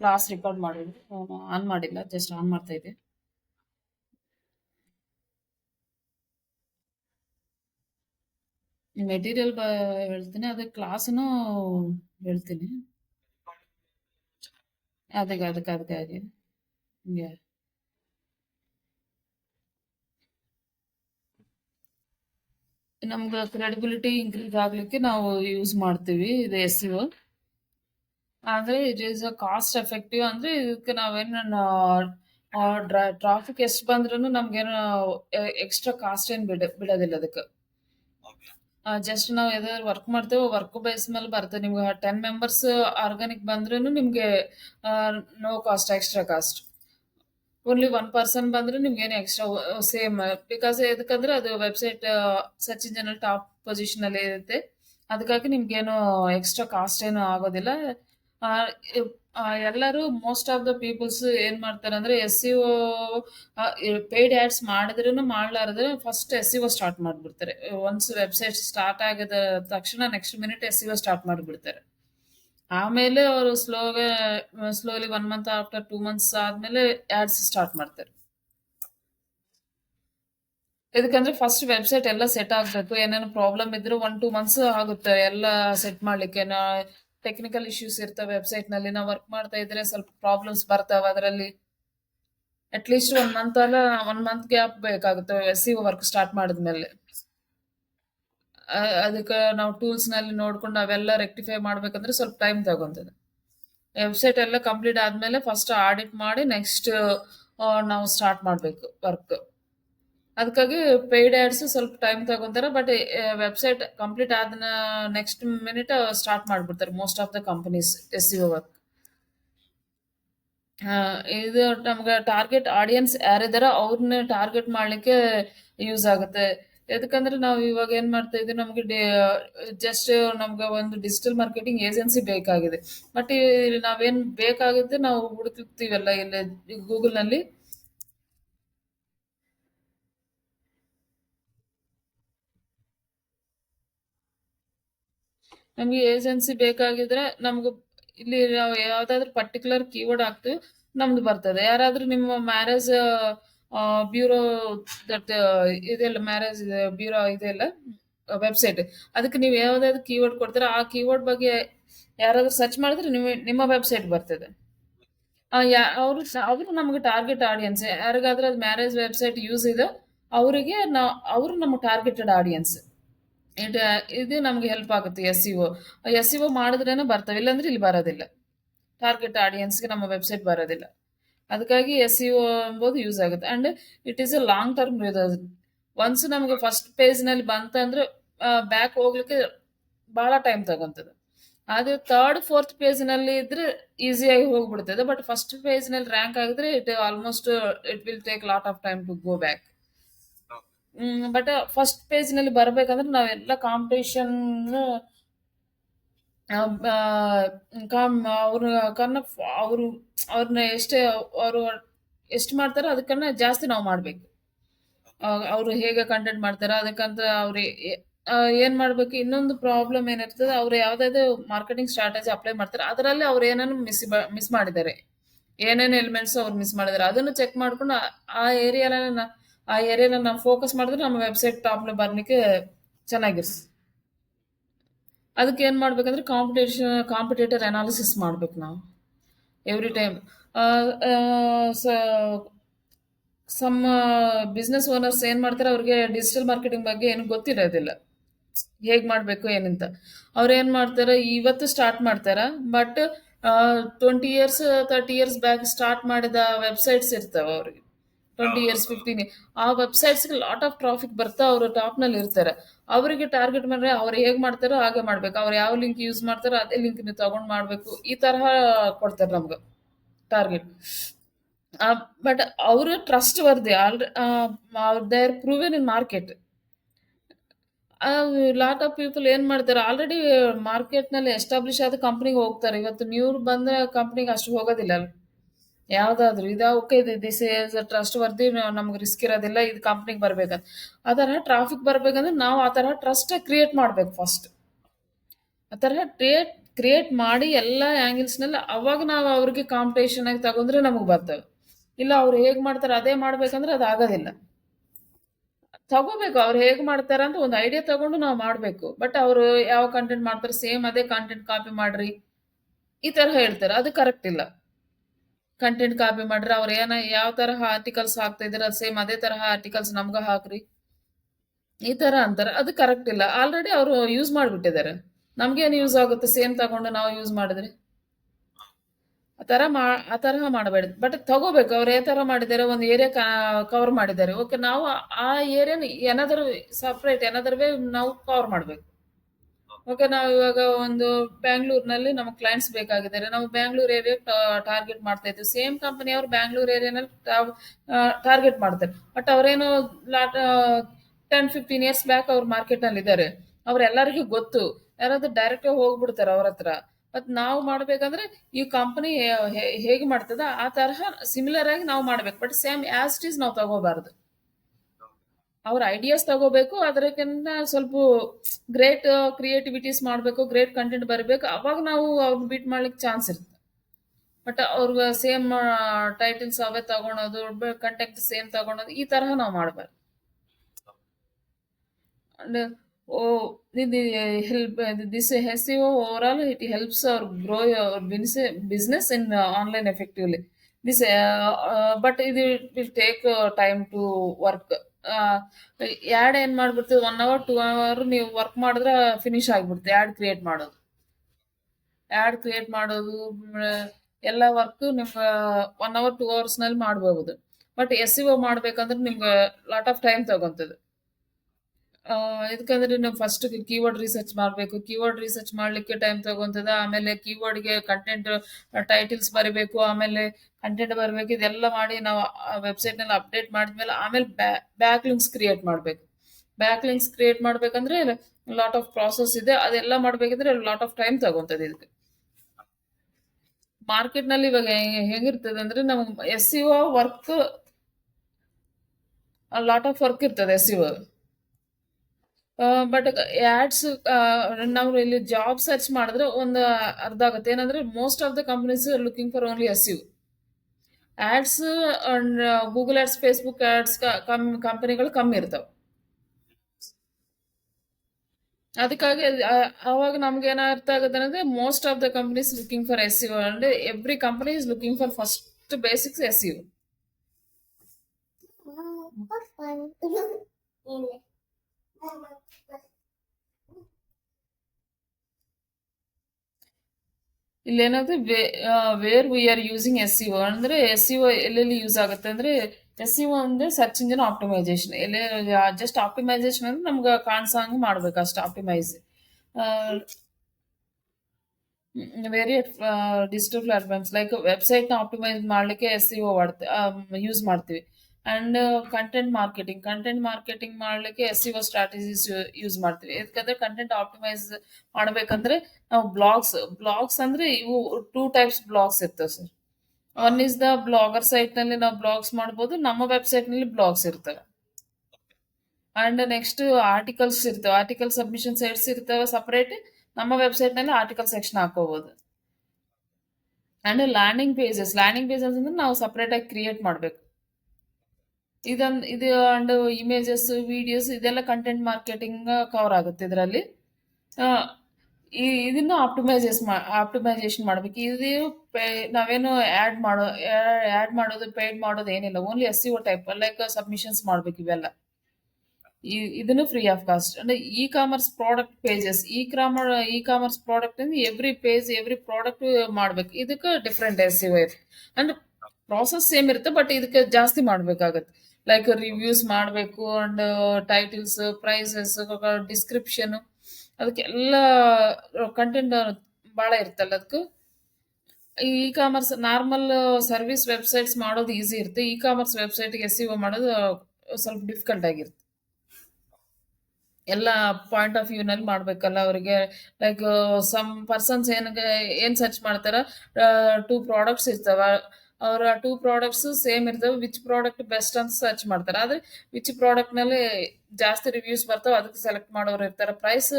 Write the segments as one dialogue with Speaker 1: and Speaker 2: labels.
Speaker 1: Class record ಮಾಡಿದ್ರು on ಮಾಡಿಲ್ಲ just on ಮಾಡ್ತಾ ಇದ್ದೆ. ಮೆಟೀರಿಯಲ್ ಹೇಳ್ತೀನಿ, ಅದೇ ಕ್ಲಾಸ್ನು ಹೇಳ್ತೀನಿ. ಅದಕ್ಕೆ ಅದಕ್ಕೆ ಅದಕ್ಕೆ ಹಾಗೆ. ಹಿಂಗೆ. ನಮ್ಗೆ ಕ್ರೆಡಿಬಿಲಿಟಿ ಇನ್ಕ್ರೀಸ್ ಆಗ್ಲಿಕ್ಕೆ ನಾವು ಯೂಸ್ ಮಾಡ್ತೀವಿ, ಇದು ಎಸ್ ಯು ಆದ್ರೆ it is a cost effective ಅಂದ್ರೆ ಇದಕ್ಕೆ ನಾವೇನು ಟ್ರಾಫಿಕ್ ಎಷ್ಟು ಬಂದ್ರೂ ನಮ್ಗೇನು ಎಕ್ಸ್ಟ್ರಾ ಕಾಸ್ಟ್ ಏನ್ ಬಿಡ ಬಿಡೋದಿಲ್ಲ ಅದಕ್ಕೆ. ಜಸ್ಟ್ ನಾವು ಯಾವ್ದಾದ್ರು ವರ್ಕ್ ಮಾಡ್ತೇವೆ ವರ್ಕ್ ಬೇಸ್ ಮೇಲೆ ಬರ್ತದೆ. ನಿಮ್ಗೆ ಟೆನ್ ಮೆಂಬರ್ಸ್ ಆರ್ಗಾನಿಕ್ ಬಂದ್ರೂ ನಿಮಗೆ no cost extra cost only one person ಬಂದ್ರೆ ನಿಮ್ಗೆ ಏನು ಎಕ್ಸ್ಟ್ರಾ ಸೇಮ್ ಬಿಕಾಸ್ ಎದಕ್ಕಂದ್ರೆ ಅದು ವೆಬ್ಸೈಟ್ ಸರ್ಚ್ ಇಂಜಿನಲ್ಲಿ ಟಾಪ್ ಪೊಸಿಷನ್ ಅಲ್ಲಿ ಇರುತ್ತೆ. ಅದಕ್ಕಾಗಿ ನಿಮ್ಗೇನು ಎಕ್ಸ್ಟ್ರಾ ಕಾಸ್ಟ್ ಏನು ಆಗೋದಿಲ್ಲ. ಎಲ್ಲರೂ ಮೋಸ್ಟ್ ಆಫ್ ದ ಪೀಪಲ್ಸ್ ಏನ್ ಮಾಡ್ತಾರೆ ಅಂದ್ರೆ ಎಸ್ ಸಿ ಪೇಯ್ಡ್ ಆಡ್ಸ್ ಮಾಡಿದ್ರೂ ಮಾಡ್ಲಾರ್ದ್ರೆ ಫಸ್ಟ್ ಎಸ್ ಸಿ ಸ್ಟಾರ್ಟ್ ಮಾಡ್ಬಿಡ್ತಾರೆ. ಒನ್ಸ್ ವೆಬ್ಸೈಟ್ ಸ್ಟಾರ್ಟ್ ಆಗಿದ ತಕ್ಷಣ next minute S C start ಮಾಡಿಬಿಡ್ತಾರೆ. ಆಮೇಲೆ ಅವರು ಸ್ಲೋಗೆ slowly one month after two months ಆದ್ಮೇಲೆ ಆಡ್ಸ್ ಸ್ಟಾರ್ಟ್ ಮಾಡ್ತಾರೆ. ಇದಕ್ಕಂದ್ರೆ ಫಸ್ಟ್ ವೆಬ್ಸೈಟ್ ಎಲ್ಲ ಸೆಟ್ ಆಗ್ಬೇಕು. ಏನೇನು ಪ್ರಾಬ್ಲಮ್ ಇದ್ರು ಒನ್ ಟೂ ಮಂತ್ಸ್ ಆಗುತ್ತೆ ಎಲ್ಲ ಸೆಟ್ ಮಾಡ್ಲಿಕ್ಕೆ. ಟೆಕ್ನಿಕಲ್ ಇಶ್ಯೂಸ್ ಇರ್ತವೆ ವೆಬ್ಸೈಟ್ನಲ್ಲಿ ನಾವು ವರ್ಕ್ ಮಾಡ್ತಾ ಇದ್ರೆ ಸ್ವಲ್ಪ ಪ್ರಾಬ್ಲಮ್ಸ್ ಬರ್ತಾವ ಅದರಲ್ಲಿ. ಅಟ್ಲೀಸ್ಟ್ ಒನ್ ಮಂತ್ ಅಲ್ಲ ಒನ್ ಮಂತ್ ಗ್ಯಾಪ್ ಬೇಕಾಗುತ್ತೆ ಎಸ್ ಸಿ ವರ್ಕ್ ಸ್ಟಾರ್ಟ್ ಮಾಡಿದ್ಮೇಲೆ ಅದಕ್ಕೆ ನಾವು ಟೂಲ್ಸ್ನಲ್ಲಿ ನೋಡ್ಕೊಂಡು ಅವೆಲ್ಲ ರೆಕ್ಟಿಫೈ ಮಾಡ್ಬೇಕಂದ್ರೆ ಸ್ವಲ್ಪ ಟೈಮ್ ತಗೊಂತದೆ. ವೆಬ್ಸೈಟ್ ಎಲ್ಲ ಕಂಪ್ಲೀಟ್ ಆದ್ಮೇಲೆ ಫಸ್ಟ್ ಆಡಿಟ್ ಮಾಡಿ ನೆಕ್ಸ್ಟ್ ನಾವು ಸ್ಟಾರ್ಟ್ ಮಾಡಬೇಕು ವರ್ಕ್ ಅದಕ್ಕಾಗಿ ಪೇಯ್ಡ್ ಆಡ್ಸ್ ಸ್ವಲ್ಪ ಟೈಮ್ ತಗೊಂತಾರೆ ಬಟ್ ವೆಬ್ಸೈಟ್ ಕಂಪ್ಲೀಟ್ ಆದ ನೆಕ್ಸ್ಟ್ ಮಿನಿಟ್ ಸ್ಟಾರ್ಟ್ ಮಾಡ್ಬಿಡ್ತಾರೆ most of the companies S C work ಇದು ನಮ್ಗೆ ಟಾರ್ಗೆಟ್ ಆಡಿಯನ್ಸ್ ಯಾರಿದಾರ ಅವ್ರನ್ನ ಟಾರ್ಗೆಟ್ ಮಾಡ್ಲಿಕ್ಕೆ ಯೂಸ್ ಆಗುತ್ತೆ. ಯಾಕಂದ್ರೆ ನಾವು ಇವಾಗ ಏನ್ ಮಾಡ್ತಾ ಇದ್ದೀವಿ ನಮ್ಗೆ ಜಸ್ಟ್ ನಮ್ಗೆ ಒಂದು ಡಿಜಿಟಲ್ ಮಾರ್ಕೆಟಿಂಗ್ ಏಜೆನ್ಸಿ ಬೇಕಾಗಿದೆ. ಬಟ್ ನಾವೇನ್ ಬೇಕಾಗುತ್ತೆ ನಾವು ಹುಡುಕ್ತಿವಲ್ಲ ಇಲ್ಲಿ ಗೂಗಲ್ ನಮ್ಗೆ ಏಜೆನ್ಸಿ ಬೇಕಾಗಿದ್ರೆ ನಮ್ಗೆ ಇಲ್ಲಿ ನಾವು ಯಾವ್ದಾದ್ರು ಪರ್ಟಿಕ್ಯುಲರ್ ಕೀವರ್ಡ್ ಹಾಕ್ತಿವಿ ನಮ್ದು ಬರ್ತದೆ. ಯಾರಾದ್ರೂ ನಿಮ್ಮ ಮ್ಯಾರೇಜ್ ಬ್ಯೂರೋ ದಟ್ ಇದೆಲ್ಲ ಮ್ಯಾರೇಜ್ ಬ್ಯೂರೋ ಇದೆಲ್ಲ ವೆಬ್ಸೈಟ್ ಅದಕ್ಕೆ ನೀವು ಯಾವ್ದಾದ್ರು ಕೀವರ್ಡ್ ಕೊಡ್ತೀರ, ಆ ಕೀವರ್ಡ್ ಬಗ್ಗೆ ಯಾರಾದ್ರೂ ಸರ್ಚ್ ಮಾಡಿದ್ರೆ ನಿಮ್ಮ ನಿಮ್ಮ ವೆಬ್ಸೈಟ್ ಬರ್ತದೆ. ಅವರು ಅವರು ನಮಗೆ ಟಾರ್ಗೆಟ್ ಆಡಿಯನ್ಸ್ ಯಾರಿಗಾದ್ರೂ ಅದು ಮ್ಯಾರೇಜ್ ವೆಬ್ಸೈಟ್ ಯೂಸ್ ಇದೆ, ಅವರಿಗೆ ನಾವು ಅವರು ನಮ್ಮ ಟಾರ್ಗೆಟೆಡ್ ಆಡಿಯನ್ಸ್ ಇದು ಇದು ನಮಗೆ ಹೆಲ್ಪ್ ಆಗುತ್ತೆ S C O S C O ಮಾಡಿದ್ರೇನೆ ಬರ್ತವೆ, ಇಲ್ಲಾಂದ್ರೆ ಇಲ್ಲಿ ಬರೋದಿಲ್ಲ. ಟಾರ್ಗೆಟ್ ಆಡಿಯನ್ಸ್ಗೆ ನಮ್ಮ ವೆಬ್ಸೈಟ್ ಬರೋದಿಲ್ಲ. ಅದಕ್ಕಾಗಿ ಎಸ್ ಸಿ ಒ ಎಂಬುದು ಯೂಸ್ ಆಗುತ್ತೆ. And it is a long term once ನಮಗೆ ಫಸ್ಟ್ ಪೇಜ್ನಲ್ಲಿ ಬಂತಂದ್ರೆ ಬ್ಯಾಕ್ ಹೋಗ್ಲಿಕ್ಕೆ ಭಾಳ ಟೈಮ್ ತಗೊಂತದೆ. ಅದು ಥರ್ಡ್ ಫೋರ್ತ್ ಪೇಜ್ನಲ್ಲಿ ಇದ್ರೆ ಈಸಿಯಾಗಿ ಹೋಗ್ಬಿಡ್ತದೆ. ಬಟ್ ಫಸ್ಟ್ ಪೇಜ್ನಲ್ಲಿ ರ್ಯಾಂಕ್ ಆಗಿದ್ರೆ it almost it will take lot of time to go back but first ಪೇಜ್ನಲ್ಲಿ ಬರಬೇಕಂದ್ರೆ ನಾವೆಲ್ಲ ಕಾಂಪಿಟೇಷನ್ ಕಾಮ್ ಅವ್ರ ಕನ್ನ ಅವರು ಅವ್ರನ್ನ ಎಷ್ಟೇ, ಅವರು ಎಷ್ಟು ಮಾಡ್ತಾರೋ ಅದಕ್ಕನ್ನ ಜಾಸ್ತಿ ನಾವು ಮಾಡಬೇಕು. ಅವರು ಹೇಗೆ ಕಂಟೆಂಟ್ ಮಾಡ್ತಾರೋ ಅದಕ್ಕಂತ ಅವ್ರು ಏನ್ ಮಾಡ್ಬೇಕು, ಇನ್ನೊಂದು ಪ್ರಾಬ್ಲಮ್ ಏನಿರ್ತದೆ, ಅವ್ರು ಯಾವ್ದಾದ್ರು ಮಾರ್ಕೆಟಿಂಗ್ ಸ್ಟ್ರಾಟಜಿ ಅಪ್ಲೈ ಮಾಡ್ತಾರೆ, ಅದರಲ್ಲಿ ಅವ್ರು ಏನನ್ನು ಮಿಸ್ ಮಿಸ್ ಮಾಡಿದ್ದಾರೆ. ಏನೇನು ಎಲಿಮೆಂಟ್ಸ್ ಅವ್ರು ಮಿಸ್ ಮಾಡಿದ್ದಾರೆ, ಅದನ್ನು ಚೆಕ್ ಮಾಡ್ಕೊಂಡು ಆ- ಏರಿಯಾಲನ್ನ ಆ ಏರಿಯಾನ ನಾವು ಫೋಕಸ್ ಮಾಡಿದ್ರೆ ನಮ್ಮ ವೆಬ್ಸೈಟ್ ಟಾಪ್ ಬರ್ಲಿಕ್ಕೆ ಚೆನ್ನಾಗಿರ್ಸ್ ಅದಕ್ಕೆ ಏನ್ ಮಾಡ್ಬೇಕಂದ್ರೆ ಕಾಂಪಿಟೇಷನ್ ಕಾಂಪಿಟೇಟರ್ ಅನಾಲಿಸಿಸ್ ಮಾಡ್ಬೇಕು ನಾವು. Every time some business owners ಏನು ಮಾಡ್ತಾರೆ, ಅವ್ರಿಗೆ ಡಿಜಿಟಲ್ ಮಾರ್ಕೆಟಿಂಗ್ ಬಗ್ಗೆ ಏನು ಗೊತ್ತಿರೋದಿಲ್ಲ. ಹೇಗೆ ಮಾಡಬೇಕು, ಏನಂತ. ಅವ್ರು ಏನು ಮಾಡ್ತಾರೆ, ಇವತ್ತು ಸ್ಟಾರ್ಟ್ ಮಾಡ್ತಾರ but twenty years thirty years back start ಮಾಡಿದ ವೆಬ್ಸೈಟ್ಸ್ ಇರ್ತಾವ ಅವ್ರಿಗೆ. ಟ್ವೆಂಟಿ ಇಯರ್ಸ್ ಫಿಫ್ಟೀನ್ ಆ ವೆಬ್ಸೈಟ್ಸ್ಗೆ ಲಾಟ್ ಆಫ್ ಟ್ರಾಫಿಕ್ ಬರ್ತಾ ಅವರು ಟಾಪ್ನಲ್ಲಿ ಇರ್ತಾರೆ. ಅವರಿಗೆ ಟಾರ್ಗೆಟ್ ಮಾಡಿದ್ರೆ ಅವ್ರು ಹೇಗೆ ಮಾಡ್ತಾರೋ ಹಾಗೆ ಮಾಡ್ಬೇಕು. ಅವ್ರು ಯಾವ ಲಿಂಕ್ ಯೂಸ್ ಮಾಡ್ತಾರೋ ಅದೇ ಲಿಂಕ್ ನೀವು ತಗೊಂಡ್ ಮಾಡ್ಬೇಕು. ಈ ತರಹ ಕೊಡ್ತಾರೆ ನಮ್ಗೆ ಟಾರ್ಗೆಟ್ ಬಟ್ ಅವರು trustworthy already they are proven in market lot of people ಏನ್ ಮಾಡ್ತಾರೆ ಆಲ್ರೆಡಿ ಮಾರ್ಕೆಟ್ನಲ್ಲಿ ಎಸ್ಟಾಬ್ಲಿಷ್ ಆದ ಕಂಪ್ನಿಗೆ ಹೋಗ್ತಾರೆ. ಇವತ್ತು ನೀವ್ರು ಬಂದ್ರೆ ಕಂಪ್ನಿಗೆ ಅಷ್ಟು ಹೋಗೋದಿಲ್ಲ ಯಾವ್ದಾದ್ರು ಇದು okay this is trustworthy ನಮ್ಗೆ ರಿಸ್ಕ್ ಇರೋದಿಲ್ಲ, ಇದು ಕಂಪ್ನಿಗೆ ಬರ್ಬೇಕಂತ ಆ ಥರ ಟ್ರಾಫಿಕ್ ಬರ್ಬೇಕಂದ್ರೆ ನಾವು ಆ ಥರ ಟ್ರಸ್ಟ್ ಕ್ರಿಯೇಟ್ ಮಾಡ್ಬೇಕು ಫಸ್ಟ್ ಆ ಥರ ಕ್ರಿಯೇಟ್ ಕ್ರಿಯೇಟ್ ಮಾಡಿ ಎಲ್ಲ ಆ್ಯಂಗಲ್ಸ್‌ನಲ್ಲಿ ಅವಾಗ ನಾವು ಅವ್ರಿಗೆ ಕಾಂಪಿಟೇಷನ್ ಆಗಿ ತಗೊಂಡ್ರೆ ನಮಗೆ ಬರ್ತವೆ. ಇಲ್ಲ ಅವ್ರು ಹೇಗೆ ಮಾಡ್ತಾರೆ, ಅದೇ ಮಾಡ್ಬೇಕಂದ್ರೆ ಅದು ಆಗೋದಿಲ್ಲ. ತಗೋಬೇಕು, ಅವ್ರು ಹೇಗೆ ಮಾಡ್ತಾರೆ ಅಂತ ಒಂದು ಐಡಿಯಾ ತಗೊಂಡು ನಾವು ಮಾಡಬೇಕು. ಬಟ್ ಅವರು ಯಾವ ಕಂಟೆಂಟ್ ಮಾಡ್ತಾರೆ ಸೇಮ್ ಅದೇ ಕಂಟೆಂಟ್ ಕಾಪಿ ಮಾಡ್ರಿ. ಈ ತರಹ ಹೇಳ್ತಾರೆ. ಅದು ಕರೆಕ್ಟ್ ಇಲ್ಲ. ಕಂಟೆಂಟ್ ಕಾಪಿ ಮಾಡ್ರಿ ಅವ್ರ ಏನ ಯಾವ ತರಹ ಆರ್ಟಿಕಲ್ಸ್ ಹಾಕ್ತಾ ಇದ್ರ ಸೇಮ್ ಅದೇ ತರಹ ಆರ್ಟಿಕಲ್ಸ್ ನಮ್ಗ ಹಾಕ್ರಿ. ಈ ತರ ಅಂತಾರೆ. ಅದು ಕರೆಕ್ಟ್ ಇಲ್ಲ. ಆಲ್ರೆಡಿ ಅವರು ಯೂಸ್ ಮಾಡ್ಬಿಟ್ಟಿದ್ದಾರೆ. ನಮ್ಗೇನು ಯೂಸ್ ಆಗುತ್ತೆ ಸೇಮ್ ತಗೊಂಡು ನಾವು ಯೂಸ್ ಮಾಡಿದ್ರೆ? ಆ ತರ ಮಾ, ಆ ತರಹ ಮಾಡಬೇಡಿ. ಬಟ್ ತಗೋಬೇಕು. ಅವ್ರು ಯಾವ ತರ ಮಾಡಿದ್ದಾರೆ ಒಂದು ಏರಿಯಾ ಕವರ್ ಮಾಡಿದ್ದಾರೆ. ಓಕೆ ನಾವು ಆ ಏರಿಯಾನ ಏನಾದರೂ ಸಪ್ರೇಟ್ ಏನಾದರೂ ನಾವು ಕವರ್ ಮಾಡ್ಬೇಕು. ಓಕೆ ನಾವು ಇವಾಗ ಒಂದು ಬ್ಯಾಂಗ್ಳೂರ್‌ನಲ್ಲಿ ನಮಗೆ ಕ್ಲೈಂಟ್ಸ್ ಬೇಕಾಗಿದ್ದಾರೆ. ನಾವು ಬ್ಯಾಂಗ್ಳೂರ್ ಏರಿಯಾ ಟಾರ್ಗೆಟ್ ಮಾಡ್ತಾ ಇದ್ವಿ ಸೇಮ್ ಕಂಪನಿಯವರು ಬ್ಯಾಂಗ್ಳೂರ್ ಏರಿಯಾನಲ್ಲಿ ಟಾರ್ಗೆಟ್ ಮಾಡ್ತಾರೆ. ಬಟ್ ಅವರೇನು ಟೆನ್ 10, 15 ಇಯರ್ಸ್ ಬ್ಯಾಕ್ ಅವ್ರು ಮಾರ್ಕೆಟ್‌ನಲ್ಲಿ ಇದ್ದಾರೆ. ಅವ್ರೆಲ್ಲರಿಗೂ ಗೊತ್ತು. ಯಾರಾದ್ರೂ ಡೈರೆಕ್ಟ್ ಹೋಗ್ಬಿಡ್ತಾರೆ ಅವ್ರ ಹತ್ರ. ಬಟ್ ನಾವು ಮಾಡ್ಬೇಕಂದ್ರೆ ಈ ಕಂಪನಿ ಹೇಗೆ ಮಾಡ್ತದ ಆ ತರಹ ಸಿಮಿಲರ್ ಆಗಿ ನಾವು ಮಾಡ್ಬೇಕು. But same as it is ನಾವು ತಗೋಬಾರ್ದು. ಅವ್ರ ಐಡಿಯಾಸ್ ತಗೋಬೇಕು. ಅದಕ್ಕಿಂತ ಸ್ವಲ್ಪ ಗ್ರೇಟ್ ಕ್ರಿಯೇಟಿವಿಟೀಸ್ ಮಾಡಬೇಕು ಗ್ರೇಟ್ ಕಂಟೆಂಟ್ ಬರಬೇಕು ಅವಾಗ ನಾವು ಅವ್ರನ್ನ ಬೀಟ್ ಮಾಡ್ಲಿಕ್ಕೆ ಚಾನ್ಸ್ ಇರುತ್ತೆ. ಬಟ್ ಅವ್ರಿಗೆ ಸೇಮ್ ಟೈಟಲ್ಸ್ ಅವೇ ತಗೊಳೋದು, ಕಂಟೆಂಟ್ ಸೇಮ್ ತಗೊಳೋದು ಈ ತರಹ ನಾವು ಮಾಡಬಾರ್ದು. And oh help this has you over all it helps our grow bins business in online effectively. This but ಇದು it will take time to work. Ah, ad ಏನ್ ಮಾಡ್ಬಿಡ್ತೀವಿ one hour, two hour ನೀವು work ಮಾಡಿದ್ರೆ finish ಆಗಿಬಿಡುತ್ತೆ ad create ಮಾಡೋದು. Ad create ಮಾಡೋದು ಎಲ್ಲ work ನಿಮ್ಗೆ ಒನ್ ಅವರ್, 2 ಅವರ್ಸ್‌ನಲ್ಲಿ ಮಾಡಬಹುದು. ಬಟ್ ಎಸ್-ಸಿ-ಓ ಮಾಡ್ಬೇಕಂದ್ರೆ ನಿಮ್ಗೆ ಲಾಟ್ ಆಫ್ ಟೈಮ್ ತಗೊಂತದೆ. ಆಹ್, ನಾವು ನೀವು ಫಸ್ಟ್ ಕೀವರ್ಡ್ ರಿಸರ್ಚ್ ಮಾಡ್ಬೇಕು. ಕೀವರ್ಡ್ ರಿಸರ್ಚ್ ಮಾಡ್ಲಿಕ್ಕೆ ಟೈಮ್ ತಗೊಂತದ. ಆಮೇಲೆ ಕೀವರ್ಡ್‌ಗೆ ಕಂಟೆಂಟ್ ಟೈಟಲ್ಸ್ ಬರಬೇಕು ಆಮೇಲೆ ಕಂಟೆಂಟ್ ಬರಬೇಕು. ಇದೆಲ್ಲ ಮಾಡಿ ನಾವು ವೆಬ್ಸೈಟ್ನಲ್ಲಿ ಅಪ್ಡೇಟ್ ಮಾಡಿದ್ಮೇಲೆ ಆಮೇಲೆ ಬ್ಯಾ ಬ್ಯಾಕ್ ಲಿಂಕ್ಸ್ ಕ್ರಿಯೇಟ್ ಮಾಡ್ಬೇಕು. ಬ್ಯಾಕ್ ಲಿಂಕ್ಸ್ ಕ್ರಿಯೇಟ್ ಮಾಡ್ಬೇಕಂದ್ರೆ ಲಾಟ್ ಆಫ್ ಪ್ರಾಸೆಸ್ ಇದೆ. ಅದೆಲ್ಲ ಮಾಡ್ಬೇಕಿದ್ರೆ ಲಾಟ್ ಆಫ್ ಟೈಮ್ ತಗೊಂತದೆ ಇದಕ್ಕೆ. ಮಾರ್ಕೆಟ್‌ನಲ್ಲಿ ಇವಾಗ ಹೆ ಹೆಂಗಿರ್ತದೆ ಅಂದ್ರೆ ನಮ್ಗೆ S C O work lot of work ಇರ್ತದೆ ಎಸ್-ಸಿ-ಓ. ಆಹ್, ಬಟ್ ಆಡ್ಸ್ ಆಹ್, ನಾವು ಇಲ್ಲಿ ಜಾಬ್ ಸರ್ಚ್ ಮಾಡಿದ್ರೆ ಒಂದು ಅರ್ಧ ಆಗುತ್ತೆ. ಏನಂದ್ರೆ most of the companies are looking for only S U. Ads and Google ads, Facebook ads ಕ ಕಂ ಕಂಪನಿಗಳು ಕಮ್ಮಿ ಇರ್ತಾವೆ. ಅದಕ್ಕಾಗಿ ಅವಾಗ ನಮ್ಗೆ ಏನ ಅರ್ಥ ಆಗುತ್ತೆ ಅಂದ್ರೆ most of the companies looking for SEO and every company is looking for first basics SEO. ಇಲ್ಲೇನಾದ್ರೆ way where we are using SEO ಅಂದ್ರೆ ಎಸ್-ಸಿ-ಓ ಎಲ್ಲೆಲ್ಲಿ ಯೂಸ್ ಆಗುತ್ತೆ ಅಂದ್ರೆ ಎಸ್-ಸಿ-ಓ ಅಂದ್ರೆ ಸರ್ಚ್ ಇಂಜಿನ್ ಆಪ್ಟಿಮೈಸೇಷನ್ ಎಲ್ಲೇ ಜಸ್ಟ್ ಆಪ್ಟಿಮೈಸೇಷನ್ ಅಂದ್ರೆ ನಮ್ಗೆ ಕಾಣ್ಸೋಂಗ್ ಮಾಡ್ಬೇಕು ಅಷ್ಟು optimise. Ah, digital platforms like ವೆಬ್‌ಸೈಟ್‌ನ ಆಪ್ಟಿಮೈಸ್ ಮಾಡ್ಲಿಕ್ಕೆ ಎಸ್-ಸಿ-ಓ ವಾಡ್ತ್ ಯೂಸ್ ಮಾಡ್ತೀವಿ. And content marketing, content marketing ಮಾಡ್ಲಿಕ್ಕೆ ಎಸ್-ಸಿ-ಓ ಸ್ಟ್ರಾಟಜೀಸ್ ಯೂಸ್ ಮಾಡ್ತೀವಿ. ಯಾಕಂದ್ರೆ ಕಂಟೆಂಟ್ ಆಪ್ಟಿಮೈಸ್ ಮಾಡ್ಬೇಕಂದ್ರೆ ನಾವು ಬ್ಲಾಗ್ಸ್ ಬ್ಲಾಗ್ಸ್ ಅಂದ್ರೆ ಇವು ಟೂ ಟೈಪ್ಸ್ ಬ್ಲಾಗ್ಸ್ ಇರ್ತವೆ sir. One is the blogger ಸೈಟ್‌ನಲ್ಲಿ ನಾವು ಬ್ಲಾಗ್ಸ್ ಮಾಡ್ಬೋದು. ನಮ್ಮ ವೆಬ್‌ಸೈಟ್‌ನಲ್ಲಿ ಬ್ಲಾಗ್ಸ್ ಇರ್ತವೆ. ಅಂಡ್ ನೆಕ್ಸ್ಟ್ ಆರ್ಟಿಕಲ್ಸ್ ಇರ್ತವೆ. ಆರ್ಟಿಕಲ್ ಸಬ್ಮಿಷನ್ ಸೈಟ್ಸ್ ಇರ್ತವೆ ಸಪರೇಟ್. ನಮ್ಮ ವೆಬ್‌ಸೈಟ್‌ನಲ್ಲಿ ಆರ್ಟಿಕಲ್ ಸೆಕ್ಷನ್ ಹಾಕೋಬಹುದು. And landing pages, landing pages ಅಂದ್ರೆ ನಾವು ಸಪರೇಟ್ ಆಗಿ ಕ್ರಿಯೇಟ್ ಮಾಡ್ಬೇಕು. ಇದೊಂದ್ ಇದು ಅಂಡ್ ಇಮೇಜಸ್, ವಿಡಿಯೋಸ್ ಇದೆಲ್ಲ ಕಂಟೆಂಟ್ ಮಾರ್ಕೆಟಿಂಗ್ ಕವರ್ ಆಗುತ್ತೆ ಇದರಲ್ಲಿ. ಇದನ್ನು ಆಪ್ಟಿಮೈಜೇಸ್ ಮಾ ಆಪ್ಟಿಮೈಜೇಷನ್ ಮಾಡ್ಬೇಕು. ಇದು ಪೇ ನಾವೇನು ಆ್ಯಡ್ ಮಾಡೋ ಆ್ಯಡ್ ಮಾಡೋದು, ಪೇಯ್ಡ್ ಮಾಡೋದು ಏನಿಲ್ಲ. Only S C O type like submissions ಮಾಡ್ಬೇಕು ಇವೆಲ್ಲ. ಇದನ್ನು ಫ್ರೀ ಆಫ್ ಕಾಸ್ಟ್. ಅಂದ್ರೆ e commerce product pages, e commerce e commerce product ಅಂದ್ರೆ ಎವ್ರಿ ಪೇಜ್, ಎವ್ರಿ ಪ್ರಾಡಕ್ಟ್ ಮಾಡ್ಬೇಕು. ಇದಕ್ಕೆ ಡಿಫ್ರೆಂಟ್ ಎಸ್-ಸಿ-ಓ ಇದೆ. ಅಂಡ್ ಪ್ರಾಸೆಸ್ ಸೇಮ್ ಇರುತ್ತೆ. ಬಟ್ ಇದಕ್ಕೆ ಜಾಸ್ತಿ ಮಾಡ್ಬೇಕಾಗತ್ತೆ. ಲೈಕ್ ರಿವ್ಯೂಸ್ ಮಾಡಬೇಕು ಅಂಡ್ ಟೈಟಲ್ಸ್, ಪ್ರೈಸಸ್, ಡಿಸ್ಕ್ರಿಪ್ಷನ್ ಅದಕ್ಕೆಲ್ಲ ಕಂಟೆಂಟ್ ಭಾಳ ಇರುತ್ತಲ್ಲ ಅದಕ್ಕೆ. E commerce normal service websites ಮಾಡೋದು ಈಸಿ ಇರುತ್ತೆ. ಇ ಕಾಮರ್ಸ್ ವೆಬ್‌ಸೈಟ್‌ಗೆ ಎಸ್-ಸಿ-ಓ ಮಾಡೋದು ಸ್ವಲ್ಪ ಡಿಫಿಕಲ್ಟ್ ಆಗಿರುತ್ತೆ. ಎಲ್ಲ ಪಾಯಿಂಟ್ ಆಫ್ ವ್ಯೂನಲ್ಲಿ ಮಾಡ್ಬೇಕಲ್ಲ ಅವರಿಗೆ. ಲೈಕ್ ಸಮ್ ಪರ್ಸನ್ಸ್ ಏನ್ ಏನ್ ಸರ್ಚ್ ಮಾಡ್ತಾರ ಟೂ ಪ್ರಾಡಕ್ಟ್ಸ್ ಇರ್ತಾವ. ಅವ್ರ ಟೂ ಪ್ರಾಡಕ್ಟ್ಸ್ ಸೇಮ್ ಇರ್ತವೆ. ವಿಚ್ ಪ್ರಾಡಕ್ಟ್ ಬೆಸ್ಟ್ ಅಂತ ಸರ್ಚ್ ಮಾಡ್ತಾರೆ. ಆದ್ರೆ ವಿಚ್ ಪ್ರಾಡಕ್ಟ್‌ನಲ್ಲಿ ಜಾಸ್ತಿ ರಿವ್ಯೂಸ್ ಬರ್ತಾವೆ, ಅದಕ್ಕೆ ಸೆಲೆಕ್ಟ್ ಮಾಡೋರು ಇರ್ತಾರೆ. ಪ್ರೈಸ್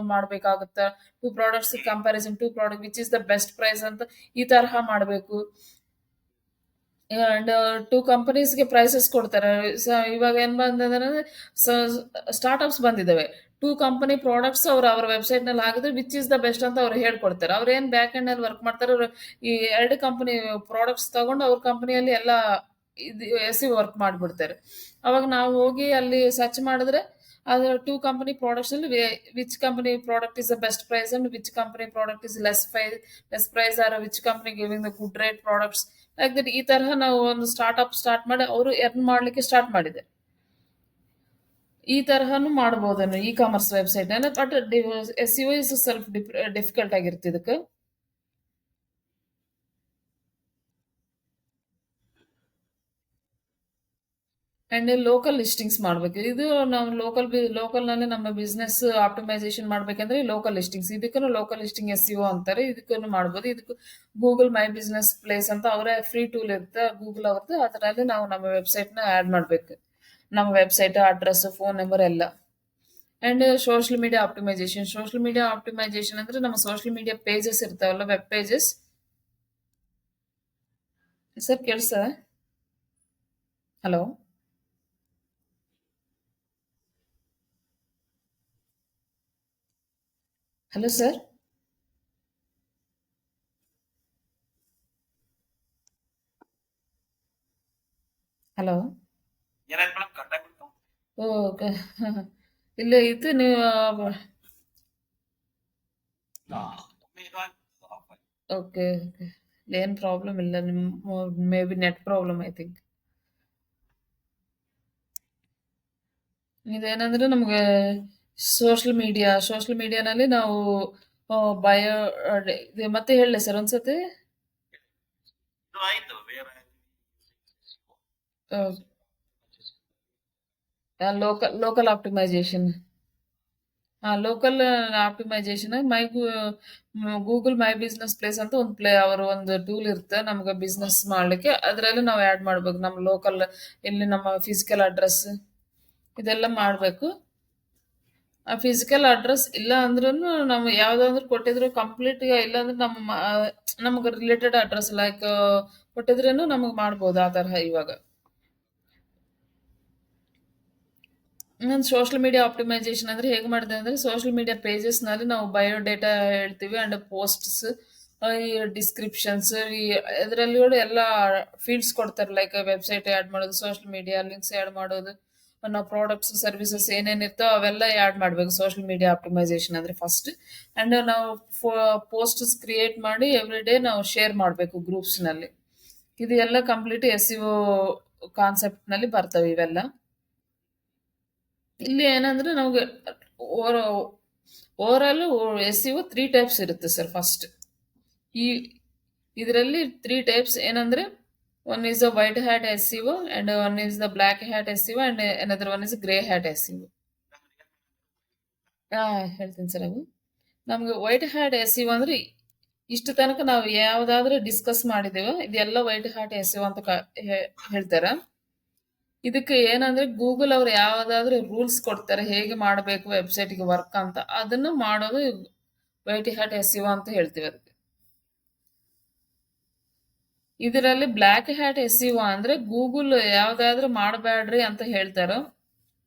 Speaker 1: ಮಾಡಬೇಕಾಗುತ್ತೆ two products comparison two product which is the best price ಅಂತ ಈ ತರಹ ಮಾಡಬೇಕು ಅಂಡ್ ಟೂ ಕಂಪನೀಸ್‌ಗೆ ಪ್ರೈಸಸ್ ಕೊಡ್ತಾರೆ. ಇವಾಗ ಏನ್ ಬಂದ್ರೆ ಸ್ಟಾರ್ಟ್ಅಪ್ಸ್ ಬಂದಿದ್ದಾವೆ. 2 ಕಂಪನಿ ಪ್ರಾಡಕ್ಟ್ಸ್ ಅವ್ರ ಅವ್ರ ವೆಬ್ಸೈಟ್ನಲ್ಲಿ ಹಾಕಿದ್ರೆ ವಿಚ್ ಇಸ್ ದ ಬೆಸ್ಟ್ ಅಂತ ಅವ್ರು ಹೇಳ್ಕೊಡ್ತಾರೆ. ಅವ್ರೇನ್ ಬ್ಯಾಕ್ ಎಂಡ್‌ನಲ್ಲಿ ವರ್ಕ್ ಮಾಡ್ತಾರೆ, ಅವ್ರು ಈ ಎರಡು ಕಂಪನಿ ಪ್ರಾಡಕ್ಟ್ಸ್ ತಗೊಂಡು ಅವ್ರ ಕಂಪನಿಯಲ್ಲಿ ಎಲ್ಲ ಇದು ಎಸ್‌ಇಒ ವರ್ಕ್ ಮಾಡ್ಬಿಡ್ತಾರೆ. ಅವಾಗ ನಾವು ಹೋಗಿ ಅಲ್ಲಿ ಸರ್ಚ್ ಮಾಡಿದ್ರೆ ಅದು ಟೂ ಕಂಪನಿ ಪ್ರಾಡಕ್ಟ್ಸ್‌ನಲ್ಲಿ ವೆ which company product is the best price and which company product is less price less price are which company giving the good rate products like that ಈ ತರಹ ನಾವು ಒಂದು ಸ್ಟಾರ್ಟಪ್ ಸ್ಟಾರ್ಟ್ ಮಾಡಿ ಅವರು earn ಮಾಡ್ಲಿಕ್ಕೆ start ಮಾಡಿದೆ. ಈ ತರಹನು ಮಾಡಬಹುದು e commerce website but S U is ಸ್ವಲ್ಪ ಡಿಫ್ ಡಿಫಿಕಲ್ಟ್ ಆಗಿರುತ್ತೆ ಇದಕ್ಕೆ ಅಂಡ್ ಲೋಕಲ್ ಲಿಸ್ಟಿಂಗ್ಸ್ ಮಾಡ್ಬೇಕು. ಇದು ನಾವು ಲೋಕಲ್ ಬಿ ಲೋಕಲ್‌ನಲ್ಲಿ ನಮ್ಮ ಬಿಸ್ನೆಸ್ ಆಪ್ಟಿಮೈಸೇಷನ್ ಮಾಡಬೇಕಂದ್ರೆ ಲೋಕಲ್ ಲಿಸ್ಟಿಂಗ್ಸ್ ಇದಕ್ಕೂ ಲೋಕಲ್ ಲಿಸ್ಟಿಂಗ್ ಎಸ್‌ಇಒ ಅಂತಾರೆ. ಇದಕ್ಕೂ ಮಾಡ್ಬೋದು. ಇದಕ್ಕೂ ಗೂಗಲ್ ಮೈ ಬಿಸ್ನೆಸ್ ಪ್ಲೇಸ್ ಅಂತ ಅವರೇ ಫ್ರೀ ಟೂಲ್ ಇರುತ್ತೆ ಗೂಗಲ್ ಅವ್ರದ್ದು. ಅದರಲ್ಲಿ ನಾವು ನಮ್ಮ ವೆಬ್‌ಸೈಟ್‌ನ ಆಡ್ ಮಾಡ್ಬೇಕು. ನಮ್ಮ ವೆಬ್‌ಸೈಟ್, ಅಡ್ರೆಸ್, ಫೋನ್ ನಂಬರ್ ಎಲ್ಲ. And social media optimisation. Social media optimisation ಅಂದ್ರೆ ನಮ್ಮ ಸೋಶಿಯಲ್ ಮೀಡಿಯಾ ಪೇಜಸ್ ಇರ್ತಾವಲ್ಲ ವೆಬ್ ಪೇಜಸ್ ಸರ್ ಕೇಳಿಸ್ತದ? ಹಲೋ? Hello sir? ಹಲೋ?
Speaker 2: ಏನಾಯ್ತು ಮೇಡಮ್ ಕಟ್ ಆಗ್ಬಿಡ್ತು.
Speaker 1: ಇಲ್ಲ ಇದು ನೀವು ಓಕೆ. ಓಕೆ. ಏನ್ ಪ್ರಾಬ್ಲಮ್ ಇಲ್ಲ. ನಿಮ್ಮ maybe net problem I think. ಇದೇನಂದ್ರೆ ನಮಗೆ ಸೋಶಿಯಲ್ ಮೀಡಿಯಾ ಸೋಶಿಯಲ್ ಮೀಡಿಯಾನಲ್ಲಿ ನಾವು ಬಯೋ ಮತ್ತೆ ಹೇಳಲೆ ಸರ್ ಒಂದ್ಸತಿ? Local local optimisation. ಹಾಂ local optimisation my Google my business place ಅಂತ ಒಂದು ಪ್ಲೇ ಅವರ ಒಂದು ಟೂಲ್ ಇರುತ್ತೆ ನಮ್ಗೆ ಬಿಸ್ನೆಸ್ ಮಾಡಲಿಕ್ಕೆ ಅದರಲ್ಲಿ ನಾವು ಆ್ಯಡ್ ಮಾಡ್ಬೇಕು. ನಮ್ಮ ಲೋಕಲ್ ಇಲ್ಲಿ ನಮ್ಮ ಫಿಸಿಕಲ್ ಅಡ್ರೆಸ್ ಇದೆಲ್ಲ ಮಾಡಬೇಕು ಆ ಫಿಸಿಕಲ್ ಅಡ್ರೆಸ್ ಇಲ್ಲ ಅಂದ್ರೂ ನಾವು ಯಾವುದಾದ್ರು ಕೊಟ್ಟಿದ್ರು ಕಂಪ್ಲೀಟ್ ಇಲ್ಲಾಂದ್ರೆ ನಮ್ಮ ನಮ್ಗೆ ರಿಲೇಟೆಡ್ ಅಡ್ರೆಸ್ ಲೈಕ್ ಕೊಟ್ಟಿದ್ರೇನು ನಮಗೆ ಮಾಡ್ಬೋದು ಆ ತರಹ ಇವಾಗ. ಇನ್ನೊಂದು ಸೋಶಿಯಲ್ ಮೀಡಿಯಾ ಆಪ್ಟಿಮೈಸೇಷನ್ ಅಂದ್ರೆ ಹೇಗೆ ಮಾಡಿದೆ ಅಂದ್ರೆ ಸೋಶಿಯಲ್ ಮೀಡಿಯಾ ಪೇಜಸ್‌ನಲ್ಲಿ ನಾವು ಬಯೋ ಡೇಟಾ ಹೇಳ್ತೀವಿ ಅಂಡ್ ಪೋಸ್ಟ್ಸ್ ಈ ಡಿಸ್ಕ್ರಿಪ್ಷನ್ಸ್ ಈ ಇದರಲ್ಲಿ ಕೂಡ ಎಲ್ಲ ಫೀಲ್ಡ್ಸ್ ಕೊಡ್ತಾರೆ ಲೈಕ್ ವೆಬ್‌ಸೈಟ್ ಆ್ಯಡ್ ಮಾಡೋದು, ಸೋಶಿಯಲ್ ಮೀಡಿಯಾ ಲಿಂಕ್ಸ್ ಆ್ಯಡ್ ಮಾಡೋದು, ನಾವು ಪ್ರಾಡಕ್ಟ್ಸ್, ಸರ್ವಿಸಸ್ ಏನೇನಿರ್ತೋ ಅವೆಲ್ಲ ಆ್ಯಡ್ ಮಾಡಬೇಕು ಸೋಶಿಯಲ್ ಮೀಡಿಯಾ ಆಪ್ಟಿಮೈಸೇಷನ್ ಅಂದ್ರೆ ಫಸ್ಟ್. ಅಂಡ್ ನಾವು ಪೋಸ್ಟ್ಸ್ ಕ್ರಿಯೇಟ್ ಮಾಡಿ ಎವ್ರಿ ಡೇ ನಾವು ಶೇರ್ ಮಾಡಬೇಕು ಗ್ರೂಪ್ಸ್‌ನಲ್ಲಿ. ಇದು ಎಲ್ಲ ಕಂಪ್ಲೀಟ್ ಎಸ್ ಇ ಕಾನ್ಸೆಪ್ಟ್‌ನಲ್ಲಿ ಬರ್ತವೆ ಇವೆಲ್ಲ. ಇಲ್ಲಿ ಏನಂದ್ರೆ ನಮ್ಗೆ ಓವರ್ ಓವರಾಲ್ ಎಸ್‌ಇಒ 3 ಟೈಪ್ಸ್ ಇರುತ್ತೆ ಸರ್ ಫಸ್ಟ್. ಈ, ಇದರಲ್ಲಿ ತ್ರೀ ಟೈಪ್ಸ್ ಏನಂದ್ರೆ one is the white hat SEO and one is the black hat SEO and another one is grey hat SEO. ಆ ಹೇಳ್ತೀನಿ ಸರ್ ಅವು. ನಮ್ಗೆ ವೈಟ್ ಹ್ಯಾಟ್ ಎಸ್‌ಇಒ ಅಂದ್ರೆ ಇಷ್ಟು ತನಕ ನಾವು ಯಾವ್ದಾದ್ರು ಡಿಸ್ಕಸ್ ಮಾಡಿದ್ದೇವೋ ಇದೆಲ್ಲ ವೈಟ್ ಹ್ಯಾಟ್ ಎಸ್‌ಇಒ ಅಂತ ಕ, ಹೇ, ಹೇಳ್ತಾರ. ಇದಕ್ಕೆ ಏನಂದ್ರೆ ಗೂಗಲ್ ಅವ್ರು ಯಾವ್ದಾದ್ರು ರೂಲ್ಸ್ ಕೊಡ್ತಾರೆ ಹೇಗೆ ಮಾಡಬೇಕು ವೆಬ್‌ಸೈಟ್‌ಗೆ ವರ್ಕ್ ಅಂತ ಅದನ್ನು ಮಾಡೋದು ವೈಟ್ ಹ್ಯಾಟ್ ಎಸಿಒ ಅಂತ ಹೇಳ್ತೀವಿ ಅದಕ್ಕೆ. ಇದರಲ್ಲಿ ಬ್ಲಾಕ್ ಹ್ಯಾಟ್ ಎಸಿಒ ಅಂದ್ರೆ ಗೂಗಲ್ ಯಾವ್ದಾದ್ರು ಮಾಡಬೇಡ್ರಿ ಅಂತ ಹೇಳ್ತಾರೋ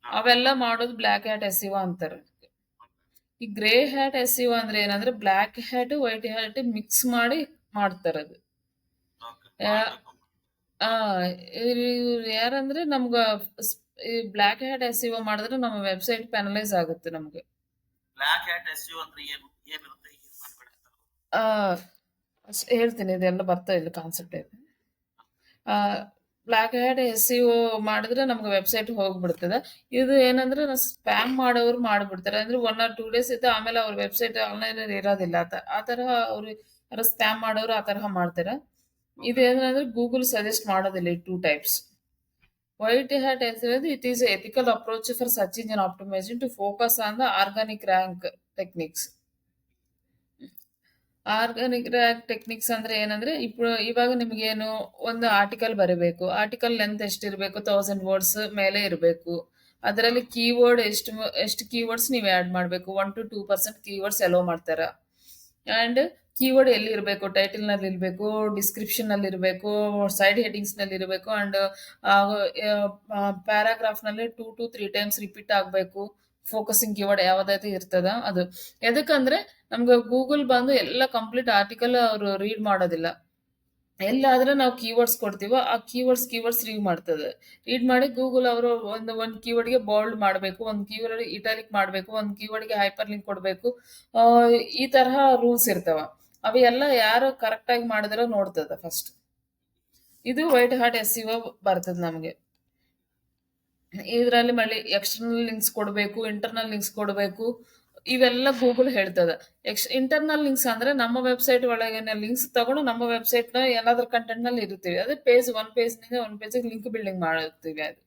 Speaker 1: ಅವೆಲ್ಲ ಮಾಡೋದು ಬ್ಲಾಕ್ ಹ್ಯಾಟ್ ಎಸಿಒ ಅಂತಾರೆ. ಈ ಗ್ರೇ ಹ್ಯಾಟ್ ಎಸಿಒ ಅಂದ್ರೆ ಏನಂದ್ರೆ black hat, white hat mix ಮಾಡಿ ಮಾಡ್ತಾರದು. ಆ ಇವ್ರು ಯಾರಂದ್ರೆ ನಮ್ಗ ಸ್ ಈ ಬ್ಲಾಕ್ ಹ್ಯಾಟ್ ಎಸ್‌ಇಒ ಮಾಡಿದ್ರೆ ನಮ್ಮ ವೆಬ್‌ಸೈಟ್ ಪ್ಯಾನಲೈಸ್ ಆಗುತ್ತೆ ನಮ್ಗೆ.
Speaker 2: ಬ್ಲಾಕ್ ಹ್ಯಾಟ್ ಎಸ್‌ಇಒ ಅಂದ್ರೆ ಏನು ಏನಿರುತ್ತೆ ಏನ್ ಮಾಡ್ಬೇಡಿ ಅಂತ
Speaker 1: ಆ ಸ್ ಹೇಳ್ತೀನಿ ಇದೆಲ್ಲ ಬರ್ತಾ ಇಲ್ಲ ಕಾನ್ಸೆಪ್ಟ್ ಇದೆ. ಆ ಬ್ಲಾಕ್ ಹ್ಯಾಟ್ ಎಸ್‌ಇಒ ಮಾಡಿದ್ರೆ ನಮ್ಗೆ ವೆಬ್‌ಸೈಟ್ ಹೋಗ್ಬಿಡ್ತದೆ. ಇದು ಏನಂದ್ರೆ ಸ್ಪ್ಯಾಮ್ ಮಾಡೋರು ಮಾಡ್ಬಿಡ್ತಾರೆ. ಅಂದ್ರೆ 1 ಆರ್ 2 ಡೇಸ್ ಇದ್ದು ಆಮೇಲೆ ಅವ್ರ ವೆಬ್‌ಸೈಟ್ ಆನ್ಲೈನ್ ಇರೋದಿಲ್ಲ. ಆ ತ ಆ ತರಹ ಅವ್ರು ಯಾರೋ ಸ್ಪ್ಯಾಮ್ ಮಾಡೋರು ಆ ತರಹ ಮಾಡ್ತಾರೆ. ಇದು ಏನಂದ್ರೆ ಗೂಗಲ್ ಸಜೆಸ್ಟ್ ಮಾಡೋದಿಲ್ಲ ಟೂ ಟೈಪ್ಸ್ ವೈಟ್ ಹ್ಯಾಟ್ ಹೇಳ್ತಿರೋದು it is ethical approach for search engine optimising to focus on the organic rank techniques organic rank techniques ಅಂದ್ರೆ ಏನಂದ್ರೆ ಇಪ್ಪ ಇವಾಗ ನಿಮಗೇನು ಒಂದು ಆರ್ಟಿಕಲ್ ಬರೀಬೇಕು. ಆರ್ಟಿಕಲ್ ಲೆಂತ್ ಎಷ್ಟಿರಬೇಕು ತೌಸಂಡ್ ವರ್ಡ್ಸ್ ಮೇಲೆ ಇರಬೇಕು. ಅದರಲ್ಲಿ ಕೀವರ್ಡ್ ಎಷ್ಟು ಎಷ್ಟು ಕೀವರ್ಡ್ಸ್ ನೀವು ಆ್ಯಡ್ ಮಾಡಬೇಕು. One to two percent keywords ಎಲೋ ಮಾಡ್ತಾರೆ. ಆ್ಯಂಡ್ ಕೀವರ್ಡ್ ಎಲ್ಲಿ ಇರಬೇಕು ಟೈಟಲ್ನಲ್ಲಿ ಇರಬೇಕು ಡಿಸ್ಕ್ರಿಪ್ಷನಲ್ಲಿ ಇರಬೇಕು ಸೈಡ್ ಹೆಡಿಂಗ್ಸ್ನಲ್ಲಿ ಇರಬೇಕು and ಪ್ಯಾರಾಗ್ರಾಫ್ನಲ್ಲಿ two to three times repeat ಆಗಬೇಕು. ಫೋಕಸಿಂಗ್ ಕೀವರ್ಡ್ ಯಾವುದೈತೆ ಇರ್ತದ ಅದು. ಎದಕ್ಕಂದ್ರೆ ನಮ್ಗೆ ಗೂಗಲ್ ಬಂದು ಎಲ್ಲ ಕಂಪ್ಲೀಟ್ ಆರ್ಟಿಕಲ್ ಅವರು ರೀಡ್ ಮಾಡೋದಿಲ್ಲ. ಎಲ್ಲಾದ್ರೆ ನಾವು ಕೀವರ್ಡ್ಸ್ ಕೊಡ್ತೀವೋ ಆ ಕೀವರ್ಡ್ಸ್ ಕೀವರ್ಡ್ಸ್ ರೀಡ್ ಮಾಡ್ತದೆ. ರೀಡ್ ಮಾಡಿ ಗೂಗಲ್ ಅವರು ಒಂದು ಒಂದು ಕೀವರ್ಡ್ಗೆ ಬೋಲ್ಡ್ ಮಾಡಬೇಕು, ಒಂದು ಕೀವರ್ಡ್ ಇಟಾಲಿಕ್ ಮಾಡಬೇಕು, ಒಂದು ಕೀವರ್ಡ್ಗೆ ಹೈಪರ್ ಲಿಂಕ್ ಕೊಡಬೇಕು. ಈ ತರಹ ರೂಲ್ಸ್ ಇರ್ತಾವ. ಅವೆಲ್ಲ ಯಾರು ಕರೆಕ್ಟಾಗಿ ಮಾಡಿದ್ರೆ ನೋಡ್ತದ ಫಸ್ಟ್ ಇದು ವೈಟ್ ಹಾರ್ಟ್ ಎಸ್ ಸಿ ಬರ್ತದೆ ನಮಗೆ. ಇದರಲ್ಲಿ ಮళ్ళీ ಎಕ್ಸ್ಟರ್ನಲ್ ಲಿಂಕ್ಸ್ ಕೊಡಬೇಕು ಇಂಟರ್ನಲ್ ಲಿಂಕ್ಸ್ ಕೊಡಬೇಕು, ಇವೆಲ್ಲ ಗೂಗಲ್ ಹೇಳ್ತದ. ಎಕ್ಸ್ ಇಂಟರ್ನಲ್ ಲಿಂಕ್ಸ್ ಅಂದ್ರೆ ನಮ್ಮ ವೆಬ್ಸೈಟ್ ಒಳಗಿನ ಲಿಂಕ್ಸ್ ತಗೊಂಡು ನಮ್ಮ ವೆಬ್ಸೈಟ್ ವೆಬ್ಸೈಟ್ನ ಎಲ್ಲಾದ್ರ ಕಂಟೆಂಟ್ನಲ್ಲಿ ಇರುತ್ತೀವಿ. ಅದೇ ಪೇಜ್ ಒನ್ ಪೇಜ್ನಿಂದ ಒನ್ ಪೇಜಿಗೆ ಲಿಂಕ್ ಬಿಲ್ಡಿಂಗ್ ಮಾಡುತ್ತೀವಿ ಅದು.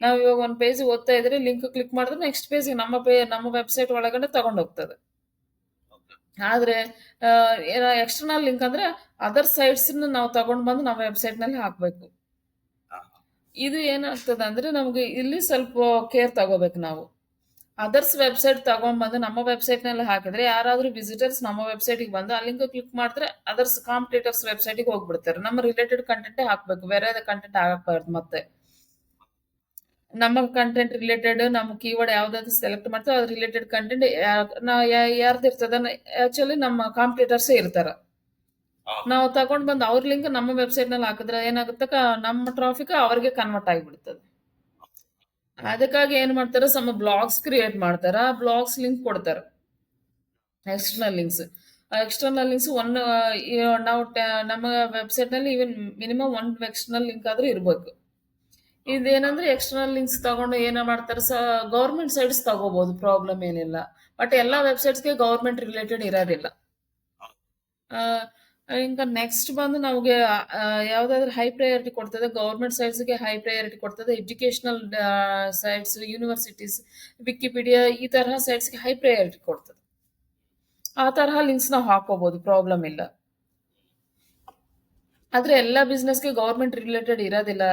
Speaker 1: ನಾವು ಇವಾಗ ಒಂದು ಪೇಜ್ ಓದ್ತಾ ಇದ್ರೆ ಲಿಂಕ್ ಕ್ಲಿಕ್ ಮಾಡಿದ್ರೆ ನೆಕ್ಸ್ಟ್ ಪೇಜ್ ನಮ್ಮ ಪೇ ನಮ್ಮ ವೆಬ್ಸೈಟ್ ಒಳಗಡೆ ತಗೊಂಡು ಹೋಗ್ತದೆ. ಆದ್ರೆ ಎಕ್ಸ್ಟರ್ನಲ್ ಲಿಂಕ್ ಅಂದ್ರೆ ಅದರ್ ಸೈಟ್ಸ್ ನಾವು ತಗೊಂಡ್ ಬಂದು ನಮ್ಮ ವೆಬ್ಸೈಟ್ನಲ್ಲಿ ಹಾಕ್ಬೇಕು. ಇದು ಏನಾಗ್ತದೆ ಅಂದ್ರೆ ನಮಗೆ ಇಲ್ಲಿ ಸ್ವಲ್ಪ ಕೇರ್ ತಗೋಬೇಕು ನಾವು. ಅದರ್ಸ್ ವೆಬ್ಸೈಟ್ ತಗೊಂಡ್ಬಂದು ನಮ್ಮ ವೆಬ್ಸೈಟ್ನಲ್ಲಿ ಹಾಕಿದ್ರೆ ಯಾರಾದ್ರೂ ವಿಸಿಟರ್ಸ್ ನಮ್ಮ ವೆಬ್ಸೈಟಿಗೆ ಬಂದು ಆ ಲಿಂಕ್ ಕ್ಲಿಕ್ ಮಾಡಿದ್ರೆ ಅದರ್ಸ್ ಕಾಂಪಿಟೇಟರ್ಸ್ ವೆಬ್ಸೈಟಿಗೆ ಹೋಗ್ಬಿಡ್ತಾರೆ. ನಮ್ಮ ರಿಲೇಟೆಡ್ ಕಂಟೆಂಟೇ ಹಾಕ್ಬೇಕು, ಬೇರೆ ಕಂಟೆಂಟ್ ಹಾಕಬಾರ್ದು ಮತ್ತೆ. ನಮ್ಮ ಕಂಟೆಂಟ್ ರಿಲೇಟೆಡ್ ನಮ್ಮ ಕೀವರ್ಡ್ ಯಾವ್ದಾದ್ರು ಸೆಲೆಕ್ಟ್ ಮಾಡ್ತೀವಿ ಅದ್ರ ರಿಲೇಟೆಡ್ ಕಂಟೆಂಟ್ ನಾವು ಯಾರ್ದು ಇರ್ತದ ಆಕ್ಚುಲಿ ನಮ್ಮ ಕಾಂಪಿಟೇಟರ್ಸೇ ಇರ್ತಾರ. ನಾವು ತಗೊಂಡ್ ಬಂದು ಅವ್ರ ಲಿಂಕ್ ನಮ್ಮ ವೆಬ್ಸೈಟ್ನಲ್ಲಿ ಹಾಕಿದ್ರೆ ಏನಾಗುತ್ತೆ ನಮ್ಮ ಟ್ರಾಫಿಕ್ ಅವ್ರಿಗೆ ಕನ್ವರ್ಟ್ ಆಗಿಬಿಡ್ತದೆ. ಅದಕ್ಕಾಗಿ ಏನ್ ಮಾಡ್ತಾರ ಸಮ ಬ್ಲಾಗ್ಸ್ ಕ್ರಿಯೇಟ್ ಮಾಡ್ತಾರ ಬ್ಲಾಗ್ಸ್ ಲಿಂಕ್ ಕೊಡ್ತಾರ. External links external links one ನಾವು ನಮ್ಮ ವೆಬ್ಸೈಟ್ನಲ್ಲಿ even minimum one external link ಆದ್ರೂ ಇರ್ಬೇಕು. ಇದೇನಂದ್ರೆ ಎಕ್ಸ್ಟರ್ನಲ್ ಲಿಂಕ್ಸ್ ತಗೊಂಡು ಏನೋ ಮಾಡ್ತಾರೆ ಸ ಗೌರ್ಮೆಂಟ್ ಸೈಟ್ಸ್ ತಗೋಬಹುದು ಪ್ರಾಬ್ಲಮ್ ಏನಿಲ್ಲ. ಬಟ್ ಎಲ್ಲ ವೆಬ್ಸೈಟ್ಸ್ಗೆ ಗೌರ್ಮೆಂಟ್ ರಿಲೇಟೆಡ್ ಇರೋದಿಲ್ಲ. ఇంకా ನೆಕ್ಸ್ಟ್ ಬಂದು ನಮಗೆ ಯಾವ್ದಾದ್ರು ಹೈ ಪ್ರಯಾರಿಟಿ ಕೊಡ್ತದೆ ಗೌರ್ಮೆಂಟ್ ಸೈಟ್ಸ್ಗೆ ಹೈ ಪ್ರಯಾರಿಟಿ ಕೊಡ್ತದೆ ಎಜುಕೇಶನಲ್ ಸೈಟ್ಸ್ ಯೂನಿವರ್ಸಿಟೀಸ್ ವಿಕಿಪೀಡಿಯಾ ಈ ತರಹ ಸೈಟ್ಸ್ಗೆ ಹೈ ಪ್ರಯಾರಿಟಿ ಕೊಡ್ತದೆ. ಆ ತರಹ ಲಿಂಕ್ಸ್ ನಾವು ಹಾಕೋಬಹುದು ಪ್ರಾಬ್ಲಮ್ ಇಲ್ಲ. ಆದ್ರೆ ಎಲ್ಲ ಬಿಸ್ನೆಸ್ಗೆ ಗೌರ್ಮೆಂಟ್ ರಿಲೇಟೆಡ್ ಇರೋದಿಲ್ಲ.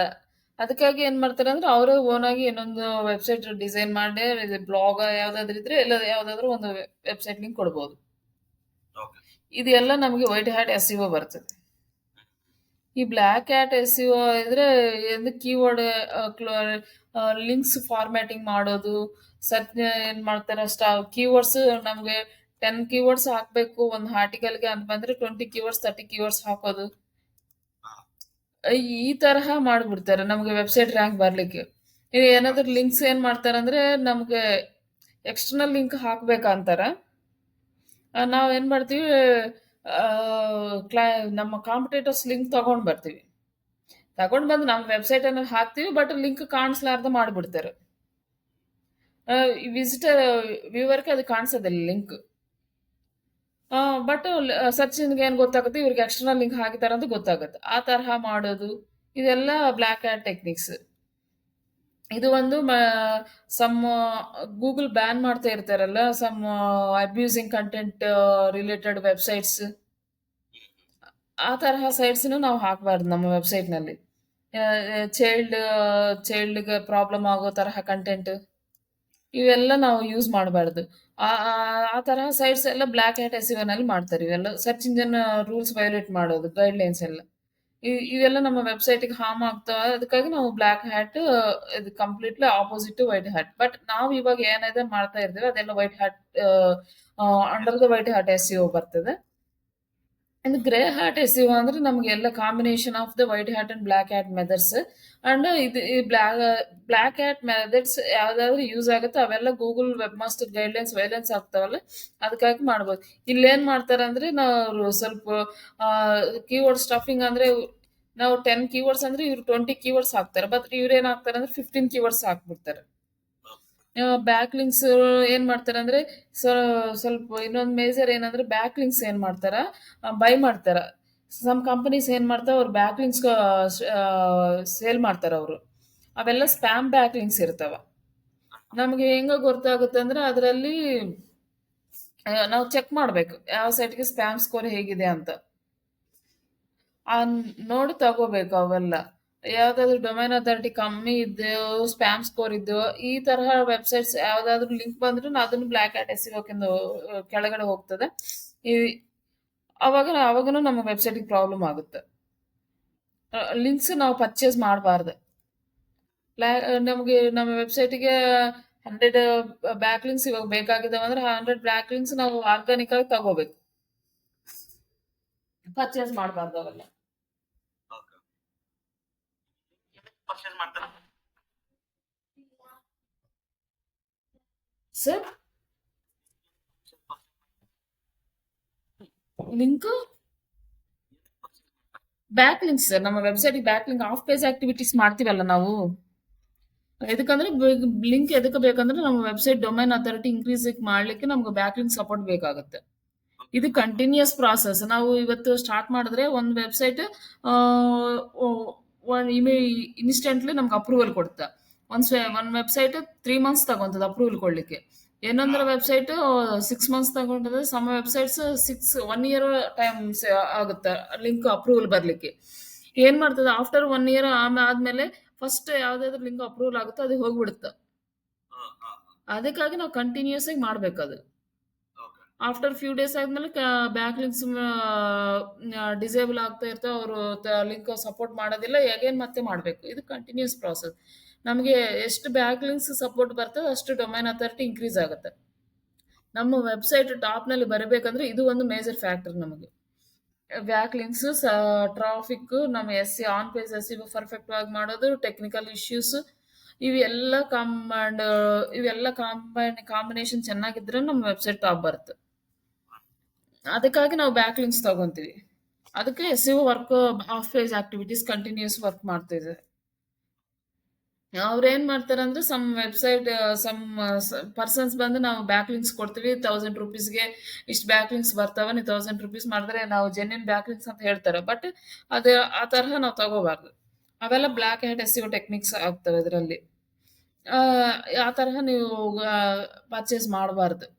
Speaker 1: ಅದಕ್ಕಾಗಿ ಏನ್ ಮಾಡ್ತಾರೆ ಅಂದ್ರೆ ಅವರೇ ಓನ್ ಆಗಿ ಇನ್ನೊಂದು ವೆಬ್ಸೈಟ್ ಡಿಸೈನ್ ಮಾಡಿ ಬ್ಲಾಗ್ ಯಾವ್ದಾದ್ರು ಇದ್ರೆ ಎಲ್ಲ ಯಾವ್ದಾದ್ರು ಒಂದು ವೆಬ್ಸೈಟ್ ಲಿಂಕ್ ಕೊಡ್ಬೋದು. ಇದೆಲ್ಲ ನಮಗೆ ವೈಟ್ ಹ್ಯಾಟ್ ಎಸ್ ಇಒ ಬರ್ತದೆ. ಈ ಬ್ಲ್ಯಾಕ್ ಹ್ಯಾಟ್ ಎಸ್ ಇಒ ಇದ್ರೆ ಎಂದು ಕೀವರ್ಡ್ ಲಿಂಕ್ಸ್ ಫಾರ್ಮ್ಯಾಟಿಂಗ್ ಮಾಡೋದು ಸರ್ಚ್ ಏನ್ ಮಾಡ್ತಾರೆ ಸ್ಟಾ ಕೀವರ್ಡ್ಸ್ ನಮಗೆ ಟೆನ್ ಕೀವರ್ಡ್ಸ್ ಹಾಕಬೇಕು ಒಂದು ಆರ್ಟಿಕಲ್ಗೆ ಅಂತ ಬಂದ್ರೆ ಟ್ವೆಂಟಿ ಕೀವರ್ಡ್ಸ್ ತರ್ಟಿ ಕೀವರ್ಡ್ಸ್ ಹಾಕೋದು. ಈ ತರಹ ಮಾಡ್ಬಿಡ್ತಾರೆ. ನಮಗೆ ವೆಬ್ಸೈಟ್ ರ್ಯಾಂಕ್ ಬರಲಿಕ್ಕೆ. ಏನಾದರೂ ಲಿಂಕ್ಸ್ ಏನು ಮಾಡ್ತಾರೆ ಅಂದ್ರೆ ನಮಗೆ ಎಕ್ಸ್ಟರ್ನಲ್ ಲಿಂಕ್ ಹಾಕ್ಬೇಕಂತಾರ. ನಾವು ಏನ್ ಮಾಡ್ತೀವಿ ಕ್ಲಾ, ನಮ್ಮ ಕಾಂಪಿಟೇಟರ್ಸ್ ಲಿಂಕ್ ತಗೊಂಡ್ ಬರ್ತೀವಿ. ತಗೊಂಡ್ ಬಂದು ನಮ್ಮ ವೆಬ್ಸೈಟ್ ಹಾಕ್ತೀವಿ ಹಾಕ್ತಿವಿ ಬಟ್ ಲಿಂಕ್ ಕಾಣಿಸ್ಲಾರ್ದ ಮಾಡ್ಬಿಡ್ತಾರೆ. ವಿಸಿಟರ್ ವ್ಯೂವರ್ಗೆ ಅದು ಕಾಣಿಸೋದಿಲ್ಲ ಲಿಂಕ್ ಬಟ್ ಸಚಿನ್ಗೆ ಏನು ಗೊತ್ತಾಗುತ್ತೆ, ಇವ್ರಿಗೆ ಎಕ್ಸ್ಟರ್ನಲ್ ಲಿಂಕ್ ಹಾಕಿದ್ದಾರೆ ಅಂತ ಗೊತ್ತಾಗುತ್ತೆ. ಆ ತರಹ ಮಾಡೋದು, ಇದೆಲ್ಲ ಬ್ಲ್ಯಾಕ್ ಆ್ಯಂಡ್ ಟೆಕ್ನಿಕ್ಸ್ ಇದು ಒಂದು ಸಮ್ ಗೂಗಲ್ ಬ್ಯಾನ್ ಮಾಡ್ತಾ ಇರ್ತಾರಲ್ಲ some abusing content related websites ಆ ತರಹ ಸೈಟ್ಸ್ನು ನಾವು ಹಾಕಬಾರ್ದು ನಮ್ಮ ವೆಬ್ಸೈಟ್ನಲ್ಲಿ ಚೈಲ್ಡ್ ಚೈಲ್ಡ್ಗೆ ಪ್ರಾಬ್ಲಮ್ ಆಗೋ ತರಹ ಕಂಟೆಂಟ್ ಇವೆಲ್ಲ ನಾವು ಯೂಸ್ ಮಾಡಬಾರ್ದು. ಆ, ಆ- ತರಹ ಸೈಟ್ಸ್ ಎಲ್ಲ ಬ್ಲ್ಯಾಕ್ ಹ್ಯಾಟ್ ಎಸ್ನಲ್ಲಿ ಮಾಡ್ತಾರೆ. ಇವೆಲ್ಲ ಸರ್ಚ್ ಇಂಜನ್ ರೂಲ್ಸ್ ವೈಲೇಟ್ ಮಾಡೋದು ಗೈಡ್ಲೈನ್ಸ್ ಎಲ್ಲ. ಇ- ಇವೆಲ್ಲ ನಮ್ಮ ವೆಬ್ಸೈಟ್ಗೆ ಹಾರ್ಮ್ ಆಗ್ತಾವ ಅದಕ್ಕಾಗಿ ನಾವು ಬ್ಲ್ಯಾಕ್ ಹ್ಯಾಟ್ ಇದು completely opposite white hat but ನಾವು ಇವಾಗ ಏನಿದೆ ಮಾಡ್ತಾ ಇರ್ತೀವಿ ಅದೆಲ್ಲ white hat under the white hats ಬರ್ತದೆ. ಅಂಡ್ ಗ್ರೇ ಹ್ಯಾಟ್ ಎಸ್ ಅಂದ್ರೆ ನಮ್ಗೆ ಎಲ್ಲ combination of the white hat and black hat methods and ಇದು ಈ ಬ್ಲಾಕ್ ಬ್ಲ್ಯಾಕ್ ಹ್ಯಾಟ್ ಮೆದರ್ಸ್ ಯಾವ್ದಾದ್ರು ಯೂಸ್ ಆಗುತ್ತೆ, ಅವೆಲ್ಲ Google web master guidelines violence ಆಗ್ತಾವಲ್ಲ, ಅದಕ್ಕಾಗಿ ಮಾಡ್ಬೋದು. ಇಲ್ಲೇನ್ ಮಾಡ್ತಾರೆ ಅಂದ್ರೆ ನಾವು ಸ್ವಲ್ಪ ಕೀವರ್ಡ್ ಸ್ಟಫಿಂಗ್ ಅಂದ್ರೆ ನಾವು ಟೆನ್ ಕೀವರ್ಡ್ಸ್ ಅಂದ್ರೆ ಇವ್ರು ಟ್ವೆಂಟಿ ಕೀವರ್ಡ್ಸ್ ಹಾಕ್ತಾರೆ. ಬಟ್ ಇವ್ರು ಏನ್ ಹಾಕ್ತಾರೆ ಅಂದ್ರೆ ಫಿಫ್ಟೀನ್ ಕೀವರ್ಡ್ಸ್ ಹಾಕ್ಬಿಡ್ತಾರೆ. ಬ್ಯಾಕ್ ಲಿಂಕ್ಸ್ ಏನ್ ಮಾಡ್ತಾರೆ ಅಂದ್ರೆ ಸ್ವ- ಸ್ವಲ್ಪ ಇನ್ನೊಂದು ಮೇಜರ್ ಏನಂದ್ರೆ ಬ್ಯಾಕ್ ಲಿಂಕ್ಸ್ ಏನ್ ಮಾಡ್ತಾರ ಬೈ ಮಾಡ್ತಾರ. ಸಮ್ ಕಂಪನೀಸ್ ಏನ್ ಮಾಡ್ತಾರ ಅವ್ರು ಬ್ಯಾಕ್ ಲಿಂಕ್ಸ್ ಸೇಲ್ ಮಾಡ್ತಾರ ಅವರು. ಅವೆಲ್ಲ ಸ್ಪ್ಯಾಮ್ ಬ್ಯಾಕ್ ಲಿಂಕ್ಸ್ ಇರ್ತಾವ. ನಮಗೆ ಹೆಂಗ ಗೊತ್ತಾಗುತ್ತೆ ಅಂದ್ರೆ ಅದರಲ್ಲಿ ನಾವು ಚೆಕ್ ಮಾಡಬೇಕು, ಯಾವ ಸೈಟ್ಗೆ ಸ್ಪ್ಯಾಮ್ ಸ್ಕೋರ್ ಹೇಗಿದೆ ಅಂತ. ನೋಡಿ ತಗೋಬೇಕು ಅವೆಲ್ಲ. ಯಾವ್ದಾದ್ರು ಡೊಮೈನ್ ಅಥಾರಿಟಿ ಕಮ್ಮಿ ಇದ್ದೋ ಸ್ಪ್ಯಾಮ್ ಸ್ಕೋರ್ ಇದ್ದೋ ಈ ತರಹ ವೆಬ್ಸೈಟ್ಸ್ ಯಾವ್ದಾದ್ರು ಲಿಂಕ್ ಬಂದ್ರೆ ಅದನ್ನು ಬ್ಲ್ಯಾಕ್ ಆಟ್ ಎಸಿಗೋಕೆಂದು ಕೆಳಗಡೆ ಹೋಗ್ತದೆ. ಈ, ಅವಾಗ ಅವಾಗನು ನಮ್ಮ ವೆಬ್ಸೈಟಿಗೆ ಪ್ರಾಬ್ಲಮ್ ಆಗುತ್ತೆ. ಲಿಂಕ್ಸ್ ನಾವು ಪರ್ಚೇಸ್ ಮಾಡಬಾರ್ದು. ನಮಗೆ, ನಮ್ಮ ವೆಬ್ಸೈಟಿಗೆ ಹಂಡ್ರೆಡ್ ಬ್ಯಾಕ್ ಲಿಂಕ್ಸ್ ಇವಾಗ ಬೇಕಾಗಿದ್ದಾವೆ ಅಂದ್ರೆ ಹಂಡ್ರೆಡ್ ಬ್ಯಾಕ್ ಲಿಂಕ್ಸ್ ನಾವು ಆರ್ಗಾನಿಕ್ ಆಗಿ ತಗೋಬೇಕು. ಪರ್ಚೇಸ್ ಮಾಡಬಾರ್ದು ಅವೆಲ್ಲ.
Speaker 2: ಪರ್ಚೇಸ್ ಮಾಡ್ತಾರೆ.
Speaker 1: Sir? Link? Back links sir ನಮ್ಮ website back link off page activities ಮಾಡ್ತೀವಲ್ಲ ನಾವು? ಎದಕ್ಕಂದ್ರೆ ಲಿಂಕ್ ಎದಕ್ಕೆ ಬೇಕಂದ್ರೆ ನಮ್ಮ ವೆಬ್ಸೈಟ್ ಡೊಮೈನ್ ಅಥಾರಿಟಿ ಇನ್ಕ್ರೀಸ್ ಮಾಡ್ಲಿಕ್ಕೆ ನಮ್ಗೆ ಬ್ಯಾಕ್ ಲಿಂಕ್ ಸಪೋರ್ಟ್ ಬೇಕಾಗುತ್ತೆ. ಇದು ಕಂಟಿನ್ಯೂಸ್ ಪ್ರಾಸೆಸ್. ನಾವು ಇವತ್ತು ಸ್ಟಾರ್ಟ್ ಮಾಡಿದ್ರೆ ಒಂದು ವೆಬ್ಸೈಟ್ ಒಂದು ಇಮೇ ಇನ್ಸ್ಟೆಂಟ್ಲಿ ನಮ್ಗೆ ಅಪ್ರೂವಲ್ ಕೊಡುತ್ತೆ. ಒಂದು ಒಂದು ವೆಬ್ಸೈಟ್ ತ್ರೀ ಮಂತ್ಸ್ ತಗೊಂತದ ಅಪ್ರೂವಲ್ ಕೊಡ್ಲಿಕ್ಕೆ. ಏನಂದ್ರೆ ವೆಬ್ಸೈಟ್ ಸಿಕ್ಸ್ ಮಂತ್ಸ್ ತಗೊಂಡ್ರೆ some websites six one year time ಆಗುತ್ತೆ ಲಿಂಕ್ ಅಪ್ರೂವಲ್ ಬರಲಿಕ್ಕೆ. ಏನ್ ಮಾಡ್ತದೆ ಆಫ್ಟರ್ ಒನ್ ಇಯರ್ ಆದ್ಮೇಲೆ ಫಸ್ಟ್ ಯಾವ್ದಾದ್ರು ಲಿಂಕ್ ಅಪ್ರೂವಲ್ ಆಗುತ್ತೋ ಅದು ಹೋಗ್ಬಿಡುತ್ತೆ. ಅದಕ್ಕಾಗಿ ನಾವು ಕಂಟಿನ್ಯೂಸ್ ಆಗಿ ಮಾಡ್ಬೇಕು ಅದು. ಆಫ್ಟರ್ ಫ್ಯೂ ಡೇಸ್ ಆದ್ಮೇಲೆ ಬ್ಯಾಕ್ ಲಿಂಕ್ಸ್ ಡಿಸೇಬಲ್ ಆಗ್ತಾ ಇರ್ತವೆ. ಅವರು ಲಿಂಕ್ ಸಪೋರ್ಟ್ ಮಾಡೋದಿಲ್ಲ. ಅಗೇನ್ ಮತ್ತೆ ಮಾಡಬೇಕು. ಇದು ಕಂಟಿನ್ಯೂಸ್ ಪ್ರಾಸೆಸ್ ನಮಗೆ ಎಷ್ಟು ಬ್ಯಾಕ್ ಲಿಂಕ್ಸ್ ಸಪೋರ್ಟ್ ಬರ್ತದೆ ಅಷ್ಟು ಡೊಮೈನ್ ಅಥಾರಿಟಿ ಇನ್ಕ್ರೀಸ್ ಆಗುತ್ತೆ. ನಮ್ಮ ವೆಬ್ಸೈಟ್ ಟಾಪ್ನಲ್ಲಿ ಬರಬೇಕಂದ್ರೆ ಇದು ಒಂದು ಮೇಜರ್ ಫ್ಯಾಕ್ಟರ್ ನಮಗೆ. ಬ್ಯಾಕ್ ಲಿಂಕ್ಸ್ ಟ್ರಾಫಿಕ್ ನಮ್ಮ S C on page S C perfect ಆಗಿ ಮಾಡೋದು ಟೆಕ್ನಿಕಲ್ ಇಶ್ಯೂಸ್ ಇವೆಲ್ಲ ಕಾಂಬೈಂಡ್ ಇವೆಲ್ಲ ಕಾಂಬೈನ್ ಕಾಂಬಿನೇಷನ್ ಚೆನ್ನಾಗಿದ್ರೆ ನಮ್ಮ ವೆಬ್ಸೈಟ್ ಟಾಪ್ ಬರುತ್ತೆ. ಅದಕ್ಕಾಗಿ ನಾವು ಬ್ಯಾಕ್ ಲಿಂಕ್ಸ್ ತಗೊಂತೀವಿ. ಅದಕ್ಕೆ S U work off page activities continuous work ಮಾಡ್ತಿದೆ ಅವ್ರು ಏನ್ ಮಾಡ್ತಾರೆ ಅಂದ್ರೆ ಸಮ್ ವೆಬ್ಸೈಟ್ ಸಮ್ ಪರ್ಸನ್ಸ್ ಬಂದು ನಾವು ಬ್ಯಾಕ್ ಲಿಂಕ್ಸ್ ಕೊಡ್ತೀವಿ. ತೌಸಂಡ್ ರುಪೀಸ್ಗೆ ಇಷ್ಟು ಬ್ಯಾಕ್ ಲಿಂಕ್ಸ್ ಬರ್ತಾವೆ. ನೀವು ತೌಸಂಡ್ ರುಪೀಸ್ ಮಾಡಿದ್ರೆ ನಾವು ಜೆನ್ಯನ್ ಬ್ಯಾಕ್ ಲಿಂಕ್ಸ್ ಅಂತ ಹೇಳ್ತಾರೆ. ಬಟ್ ಅದು, ಆ ತರಹ ನಾವು ತಗೋಬಾರ್ದು. ಅವೆಲ್ಲ ಬ್ಲ್ಯಾಕ್ ಹ್ಯಾಟ್ ಎಸ್ ಟೆಕ್ನಿಕ್ಸ್ ಆಗ್ತವೆ ಇದರಲ್ಲಿ. ಆ ತರಹ ನೀವು ಪರ್ಚೇಸ್ ಮಾಡಬಾರ್ದು.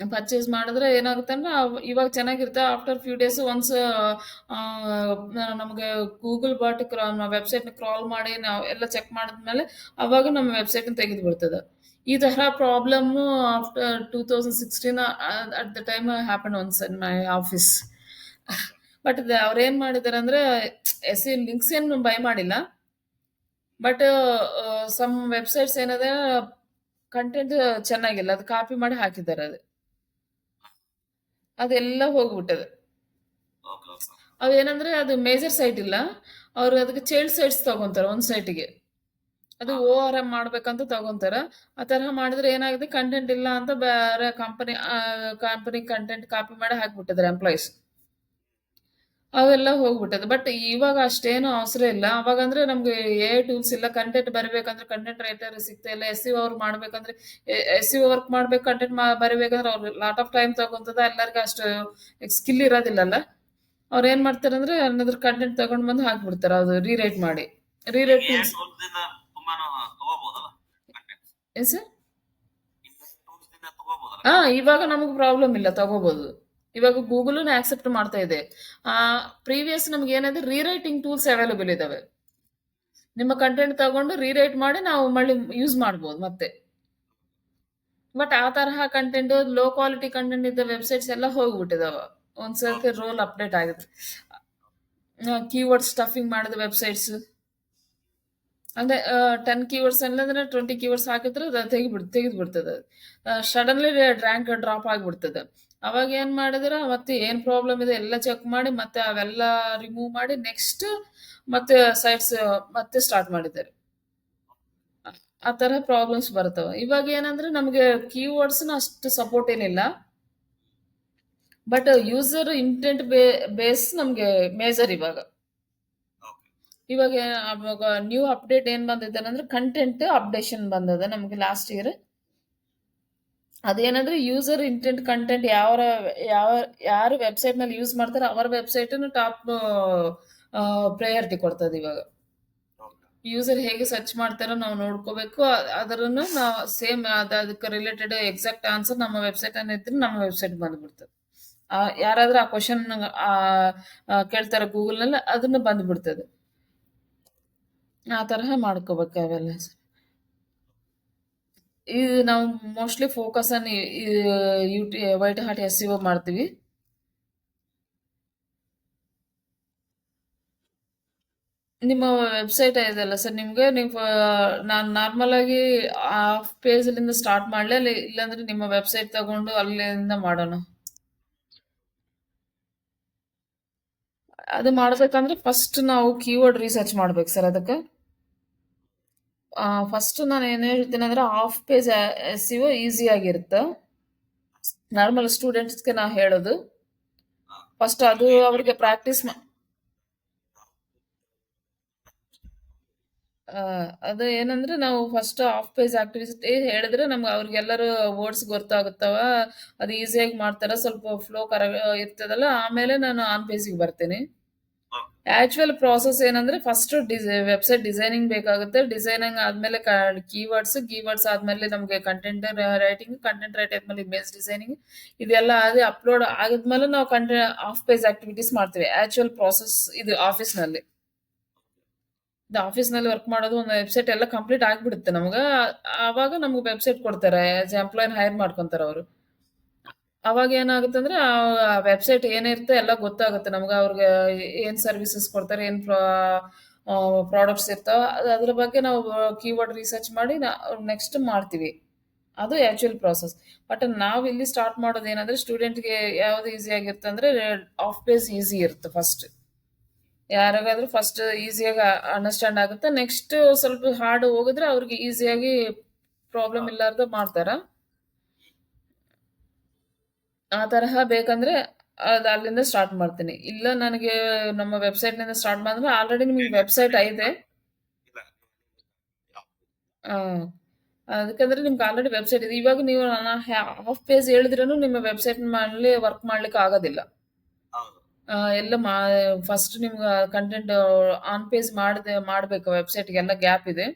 Speaker 1: ಪರ್ಚೇಸ್ ಮಾಡಿದ್ರೆ ಏನಾಗುತ್ತೆ ಅಂದ್ರೆ ಇವಾಗ ಚೆನ್ನಾಗಿರುತ್ತೆ. ಆಫ್ಟರ್ ಫ್ಯೂ ಡೇಸ್ ಒನ್ಸ್ ನಮಗೆ ಗೂಗಲ್ ಬಾಟ್ ವೆಬ್ಸೈಟ್ನ ಕ್ರಾಲ್ ಮಾಡಿ ನಾವು ಎಲ್ಲ ಚೆಕ್ ಮಾಡಿದ್ಮೇಲೆ ಅವಾಗ ನಮ್ಮ ವೆಬ್ಸೈಟ್ನ ತೆಗೆದು ಬಿಡ್ತದೆ. ಈ ಥರ problem after two thousand sixteen at the time happen once in my office but ಅವ್ರೇನು ಮಾಡಿದ್ದಾರೆ ಅಂದ್ರೆ ಎಸ್ ಸಿ ಲಿಂಕ್ಸ್ ಏನು ಬೈ ಮಾಡಿಲ್ಲ. ಬಟ್ ಸಮ್ ವೆಬ್ಸೈಟ್ಸ್ ಏನಿದೆ ಕಂಟೆಂಟ್ ಚೆನ್ನಾಗಿಲ್ಲ. ಅದು ಕಾಪಿ ಮಾಡಿ ಹಾಕಿದ್ದಾರೆ ಅದು. ಅದೆಲ್ಲ ಹೋಗ್ಬಿಟ್ಟದ. ಅವೇನಂದ್ರೆ ಅದು ಮೇಜರ್ ಸೈಟ್ ಇಲ್ಲ. ಅವ್ರು ಅದಕ್ಕೆ ಚೈಲ್ಡ್ ಸೈಟ್ಸ್ ತಗೊಂತಾರೆ ಒಂದ್ ಸೈಟಿಗೆ ಅದು ಓ ಆರ್ ಎಂ ಮಾಡ್ಬೇಕಂತ ತಗೊಂತಾರ. ಆ ತರಹ ಮಾಡಿದ್ರೆ ಏನಾಗಿದೆ ಕಂಟೆಂಟ್ ಇಲ್ಲ ಅಂತ ಬೇರೆ ಕಂಪನಿ ಕಂಪನಿ ಕಂಟೆಂಟ್ ಕಾಪಿ ಮಾಡಿ ಹಾಕ್ಬಿಟ್ಟಿದ್ದಾರೆ ಎಂಪ್ಲಾಯೀಸ್ ಅವೆಲ್ಲ ಹೋಗ್ಬಿಟ್ಟದು ಬಟ್ ಇವಾಗ ಅಷ್ಟೇನು ಅವಸರ ಇಲ್ಲ. ಅವಾಗ ಅಂದ್ರೆ ನಮ್ಗೆ ಎ ಟೂಲ್ಸ್ ಇಲ್ಲ ಕಂಟೆಂಟ್ ಬರಬೇಕಂದ್ರೆ ಕಂಟೆಂಟ್ ರೈಟರ್ ಸಿಗ್ತಾ ಇಲ್ಲ. ಎಸ್ ಸಿ ಅವ್ರು ಮಾಡ್ಬೇಕಂದ್ರೆ ಎಸ್ ಸಿ ವರ್ಕ್ ಮಾಡ್ಬೇಕು ಕಂಟೆಂಟ್ ಬರಬೇಕಂದ್ರೆ ಅವ್ರು ಲಾಟ್ ಆಫ್ ಟೈಮ್ ತಗೊಂತದ. ಎಲ್ಲರಿಗೂ ಅಷ್ಟು ಸ್ಕಿಲ್ ಇರೋದಿಲ್ಲಲ್ಲ. ಅವ್ರು ಏನ್ ಮಾಡ್ತಾರೆ ಅಂದ್ರೆ ಅನ್ನೋದ್ರ ಕಂಟೆಂಟ್ ತಗೊಂಡ್ ಬಂದು ಹಾಕ್ಬಿಡ್ತಾರೆ. ಅದು ರೀರೈಟ್ ಮಾಡಿ. ರೀರೈಟ್ ಟೂಲ್ಸ್ ಏನ್ ಸರ್ ಹಾ ಇವಾಗ ನಮಗ್ ಪ್ರಾಬ್ಲಮ್ ಇಲ್ಲ. ತಗೋಬಹುದು ಇವಾಗ ಗೂಗಲ್ ಆಕ್ಸೆಪ್ಟ್ ಮಾಡ್ತಾ ಇದೆ. ಆ ಪ್ರೀವಿಯಸ್ ನಮ್ಗೆ ಏನಂದ್ರೆ ರೀರೈಟಿಂಗ್ ಟೂಲ್ಸ್ ಅವೈಲೇಬಲ್ ಇದಾವೆ. ನಿಮ್ಮ ಕಂಟೆಂಟ್ ತಗೊಂಡು ರೀರೈಟ್ ಮಾಡಿ ನಾವು ಮಳಿ ಯೂಸ್ ಮಾಡ್ಬೋದು ಮತ್ತೆ. ಬಟ್ ಆ ತರಹ ಕಂಟೆಂಟ್ ಲೋ ಕ್ವಾಲಿಟಿ ಕಂಟೆಂಟ್ ಇದ್ದ ವೆಬ್ಸೈಟ್ಸ್ ಎಲ್ಲ ಹೋಗ್ಬಿಟ್ಟಿದಾವ. ಒಂದ್ಸರ್ತಿ ರೋಲ್ ಅಪ್ಡೇಟ್ ಆಗುತ್ತೆ. ಕೀವರ್ಡ್ ಸ್ಟಫಿಂಗ್ ಮಾಡಿದ ವೆಬ್ಸೈಟ್ಸ್ ಅಂದ್ರೆ ಟೆನ್ ಕೀವರ್ಡ್ಸ್ ಅಂದ್ರೆ ಟ್ವೆಂಟಿ ಕೀವರ್ಡ್ಸ್ ಹಾಕಿದ್ರೆ ಅದು ತೆಗಿಬಿಡ್ ತೆಗೆದು ಸಡನ್ಲಿ ರ್ಯಾಂಕ್ ಡ್ರಾಪ್ ಆಗಿಬಿಡ್ತದೆ. ಅವಾಗ ಏನ್ ಮಾಡಿದ್ರೆ ಮತ್ತೆ ಏನ್ ಪ್ರಾಬ್ಲಮ್ ಇದೆ ಎಲ್ಲ ಚೆಕ್ ಮಾಡಿ ಮತ್ತೆ ಅವೆಲ್ಲ ರಿಮೂವ್ ಮಾಡಿ ನೆಕ್ಸ್ಟ್ ಮತ್ತೆ ಸೈಟ್ಸ್ ಮತ್ತೆ ಸ್ಟಾರ್ಟ್ ಮಾಡಿದ್ದಾರೆ. ಆ- ತರ ಪ್ರಾಬ್ಲಮ್ಸ್ ಬರ್ತವೆ. ಇವಾಗ ಏನಂದ್ರೆ ನಮಗೆ ಕೀವರ್ಡ್ಸ್ ಅಷ್ಟು ಸಪೋರ್ಟ್ ಏನಿಲ್ಲ. ಬಟ್ ಯೂಸರ್ ಇಂಟೆಂಟ್ ಬೇಸ್ ನಮಗೆ ಮೇಜರ್ ಇವಾಗ. ಇವಾಗ ನ್ಯೂ ಅಪ್ಡೇಟ್ ಏನ್ ಬಂದಿದೆ ಅಂದ್ರೆ ಕಂಟೆಂಟ್ ಅಪ್ಡೇಷನ್ ಬಂದದ ನಮಗೆ ಲಾಸ್ಟ್ ಇಯರ್ ಅದೇನಂದ್ರೆ ಯೂಸರ್ ಇಂಟೆಂಟ್ ಕಂಟೆಂಟ್ ಯಾವ ಯಾವ ಯಾರು ವೆಬ್ಸೈಟ್ನಲ್ಲಿ ಯೂಸ್ ಮಾಡ್ತಾರೆ ಅವರ ವೆಬ್ಸೈಟ್ ಟಾಪ್ ಪ್ರಯಾರಿಟಿ ಕೊಡ್ತದೆ ಇವಾಗ. ಯೂಸರ್ ಹೇಗೆ ಸರ್ಚ್ ಮಾಡ್ತಾರೋ ನಾವು ನೋಡ್ಕೋಬೇಕು. ಅದರನ್ನು ನಾವು ಸೇಮ್ ಅದಕ್ಕೆ ರಿಲೇಟೆಡ್ ಎಕ್ಸಾಕ್ಟ್ ಆನ್ಸರ್ ನಮ್ಮ ವೆಬ್ಸೈಟ್ ಅನ್ನ ಇದ್ರೆ ನಮ್ಮ ವೆಬ್ಸೈಟ್ ಬಂದ್ಬಿಡ್ತದೆ. ಆ, ಯಾರಾದ್ರೂ ಆ ಕ್ವಶನ್ ಕೇಳ್ತಾರೆ ಗೂಗಲ್ನಲ್ಲಿ ಅದನ್ನ ಬಂದ್ಬಿಡ್ತದೆ. ಆ ತರಹ ಮಾಡ್ಕೋಬೇಕು ಅವೆಲ್ಲ. ಇದು ನಾವು ಮೋಸ್ಟ್ಲಿ ಫೋಕಸ್ ಅನ್ನು ಯೂಟಿ ವೈಟ್ ಹಾರ್ಟ್ ಎಸ್ ಮಾಡ್ತೀವಿ. ನಿಮ್ಮ ವೆಬ್ಸೈಟ್ ಇದೆಯಲ್ಲ ಸರ್ ನಿಮಗೆ ನೀವು, ನಾನು ನಾರ್ಮಲ್ ಆಗಿ ಹಾಫ್ ಪೇಜಲ್ಲಿಂದ ಸ್ಟಾರ್ಟ್ ಮಾಡಲಿ, ಅಲ್ಲಿ ಇಲ್ಲಾಂದ್ರೆ ನಿಮ್ಮ ವೆಬ್ಸೈಟ್ ತಗೊಂಡು ಅಲ್ಲಿಂದ ಮಾಡೋಣ? ಅದು ಮಾಡ್ಬೇಕಂದ್ರೆ ಫಸ್ಟ್ ನಾವು ಕೀವರ್ಡ್ ರಿಸರ್ಚ್ ಮಾಡ್ಬೇಕು ಸರ್ ಅದಕ್ಕೆ. ಫಸ್ಟ್ ನಾನು ಏನು ಹೇಳ್ತೀನಿ ಅಂದ್ರೆ ಹಾಫ್ ಪೇಜ್ ಎಸ್ ಈಸಿ ಆಗಿರುತ್ತೆ. ನಾರ್ಮಲ್ ಸ್ಟೂಡೆಂಟ್ಸ್ಗೆ ನಾ ಹೇಳೋದು. ಫಸ್ಟ್ ಅದು ಅವರಿಗೆ ಪ್ರಾಕ್ಟೀಸ್ ಅದು ಏನಂದ್ರೆ ನಾವು ಫಸ್ಟ್ ಹಾಫ್ ಪೇಜ್ ಆಕ್ಟಿವಿಟಿ ಹೇಳಿದ್ರೆ ನಮ್ಗೆ ಅವ್ರಿಗೆಲ್ಲರೂ ವರ್ಡ್ಸ್ ಗೊತ್ತಾಗುತ್ತವ. ಅದು ಈಸಿಯಾಗಿ ಮಾಡ್ತಾರ. ಸ್ವಲ್ಪ ಫ್ಲೋ ಕರ ಇರ್ತದಲ್ಲ. ಆಮೇಲೆ ನಾನು ಆನ್ ಪೇಜಿಗೆ ಬರ್ತೀನಿ. ಆಕ್ಚುಯಲ್ ಪ್ರಾಸೆಸ್ ಏನಂದ್ರೆ ಫಸ್ಟ್ ವೆಬ್ಸೈಟ್ ಡಿಸೈನಿಂಗ್ ಬೇಕಾಗುತ್ತೆ. ಡಿಸೈನಿಂಗ್ ಆದ್ಮೇಲೆ ಕೀವರ್ಡ್ಸ್ ಕೀವರ್ಡ್ಸ್ ಆದ್ಮೇಲೆ ನಮಗೆ ಕಂಟೆಂಟ್ ರೈಟಿಂಗ್ ಕಂಟೆಂಟ್ ರೈಟ್ ಆದ್ಮೇಲೆ ಇಮೇಜ್ ಡಿಸೈನಿಂಗ್ ಇದೆಲ್ಲ ಆಗಿ ಅಪ್ಲೋಡ್ ಆಗಿದ್ಮೇಲೆ ನಾವು ಆಫ್ ಪೇಜ್ ಆಕ್ಟಿವಿಟೀಸ್ ಮಾಡ್ತೀವಿ. ಆಕ್ಚುಯಲ್ ಪ್ರಾಸೆಸ್ ಇದು ಆಫೀಸ್ನಲ್ಲಿ ಇದು ಆಫೀಸ್ನಲ್ಲಿ ವರ್ಕ್ ಮಾಡೋದು ಒಂದು ವೆಬ್ಸೈಟ್ ಎಲ್ಲ ಕಂಪ್ಲೀಟ್ ಆಗಿಬಿಡುತ್ತೆ ನಮ್ಗೆ. ಆವಾಗ ನಮ್ಗೆ ವೆಬ್ಸೈಟ್ ಕೊಡ್ತಾರೆ. ಆಸ್ ಎಂಪ್ಲಾಯ್ನ ಹೈರ್ ಮಾಡ್ಕೊಂತಾರೆ ಅವರು ಅವಾಗ ಏನಾಗುತ್ತೆ ಅಂದ್ರೆ ಆ ವೆಬ್ಸೈಟ್ ಏನಿರುತ್ತೆ ಎಲ್ಲ ಗೊತ್ತಾಗುತ್ತೆ. ನಮ್ಗೆ ಅವ್ರಿಗೆ ಏನು ಸರ್ವಿಸಸ್ ಕೊಡ್ತಾರೆ ಏನು ಪ್ರಾಡಕ್ಟ್ಸ್ ಇರ್ತಾವ ಅದು ಅದ್ರ ಬಗ್ಗೆ ನಾವು ಕೀವರ್ಡ್ ರಿಸರ್ಚ್ ಮಾಡಿ ನೆಕ್ಸ್ಟ್ ಮಾಡ್ತೀವಿ. ಅದು ಆ್ಯಕ್ಚುಯಲ್ ಪ್ರಾಸೆಸ್ ಬಟ್ ನಾವು ಇಲ್ಲಿ ಸ್ಟಾರ್ಟ್ ಮಾಡೋದು ಏನಂದ್ರೆ ಸ್ಟೂಡೆಂಟ್ಗೆ ಯಾವ್ದು ಈಸಿ ಆಗಿರುತ್ತೆ ಅಂದ್ರೆ ಆಫ್ ಪೇಜ್ ಈಸಿ ಇರುತ್ತೆ ಫಸ್ಟ್ ಯಾರಿಗಾದ್ರೂ ಫಸ್ಟ್ ಈಸಿಯಾಗಿ ಅಂಡರ್ಸ್ಟ್ಯಾಂಡ್ ಆಗುತ್ತೆ. ನೆಕ್ಸ್ಟ್ ಸ್ವಲ್ಪ ಹಾರ್ಡ್ ಹೋಗಿದ್ರೆ ಅವ್ರಿಗೆ ಈಸಿಯಾಗಿ ಪ್ರಾಬ್ಲಮ್ ಇಲ್ಲಾರ್ದ ಮಾಡ್ತಾರ. ಆ ತರಹ ಬೇಕಂದ್ರೆ ಅದು ಅಲ್ಲಿಂದ ಸ್ಟಾರ್ಟ್ ಮಾಡ್ತೀನಿ. ಇಲ್ಲ ನನಗೆ ನಮ್ಮ ವೆಬ್ಸೈಟ್ನಿಂದ ಸ್ಟಾರ್ಟ್ ಮಾಡಿದ್ರೆ ಆಲ್ರೆಡಿ ನಿಮಗೆ ವೆಬ್ಸೈಟ್ ಐತೆ. ಆ, ಅದಕ್ಕಂದ್ರೆ ನಿಮ್ಗೆ ಆಲ್ರೆಡಿ ವೆಬ್ಸೈಟ್ ಇದೆ. ಇವಾಗ ನೀವು ನಾನು ಹಾಫ್ ಪೇಜ್ ಹೇಳಿದ್ರೂ ನಿಮ್ಮ ವೆಬ್ಸೈಟ್ ಮಾಡಲಿ ವರ್ಕ್ ಮಾಡ್ಲಿಕ್ಕೆ ಆಗೋದಿಲ್ಲ. ಎಲ್ಲ ಮಾ ಫಸ್ಟ್ ನಿಮ್ಗೆ ಕಂಟೆಂಟ್ ಆನ್ ಪೇಜ್ ಮಾಡಿದೆ ಮಾಡಬೇಕು ವೆಬ್ಸೈಟ್ಗೆ ಎಲ್ಲ ಗ್ಯಾಪ್ ಇದೆ.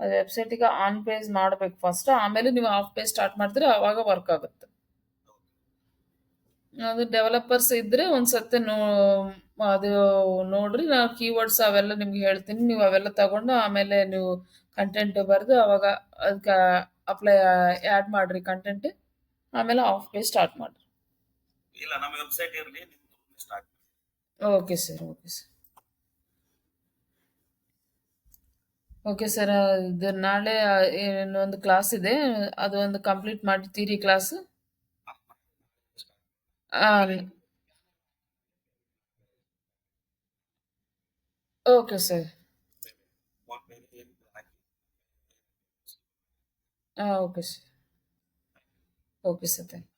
Speaker 1: ಅದು ವೆಬ್ಸೈಟಿಗೆ ಆನ್ ಪೇಜ್ ಮಾಡಬೇಕು ಫಸ್ಟ್ ಆಮೇಲೆ ನೀವು ಆಫ್ ಪೇಜ್ ಸ್ಟಾರ್ಟ್ ಮಾಡಿದ್ರೆ ಅವಾಗ ವರ್ಕ್ ಆಗುತ್ತೆ. ಅದು ಡೆವಲಪರ್ಸ್ ಇದ್ರೆ ಒಂದ್ಸತಿ ನೋ ಅದು ನೋಡ್ರಿ ನಾವು ಕೀವರ್ಡ್ಸ್ ಅವೆಲ್ಲ ನಿಮ್ಗೆ ಹೇಳ್ತೀನಿ. ನೀವು ಅವೆಲ್ಲ ತಗೊಂಡು ಆಮೇಲೆ ನೀವು ಕಂಟೆಂಟ್ ಬರೆದು ಅವಾಗ ಅದಕ್ಕೆ ಅಪ್ಲೈ ಆ್ಯಡ್ ಮಾಡ್ರಿ ಕಂಟೆಂಟ್ ಆಮೇಲೆ ಆಫ್ ಪೇ ಸ್ಟಾರ್ಟ್ ಮಾಡ್ರಿ.
Speaker 2: ಇಲ್ಲ ನಮ್ಮ ವೆಬ್ಸೈಟ್ ಇರಲಿ start
Speaker 1: okay sir okay sir okay sir ಇದು ನಾಳೆ ಏನೊಂದು ಕ್ಲಾಸ್ ಇದೆ. ಅದು ಒಂದು ಕಂಪ್ಲೀಟ್ ಮಾಡಿ ಥಿಯರಿ ಕ್ಲಾಸ್ ಓಕೆ ಸರ್ ಆ okay sir okay sir thank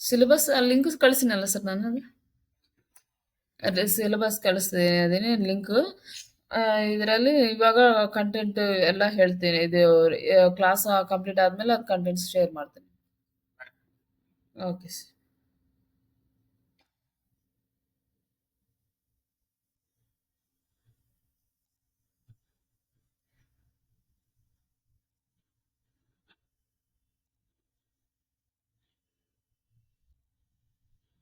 Speaker 1: syllabus link ಕಳಿಸಿನಲ್ಲ sir ನಾನು ಅದು? ಸಿಲೆಬಸ್ ಕಳಿಸ್ತೀನಿ ಅದೇನೇ ಲಿಂಕ್ ಇದರಲ್ಲಿ ಇವಾಗ ಕಂಟೆಂಟ್ ಎಲ್ಲ ಹೇಳ್ತೀನಿ. ಇದು ಕ್ಲಾಸ್ ಕಂಪ್ಲೀಟ್ ಆದ್ಮೇಲೆ ಅದು ಕಂಟೆಂಟ್ಸ್ ಶೇರ್ ಮಾಡ್ತೀನಿ. Okay sir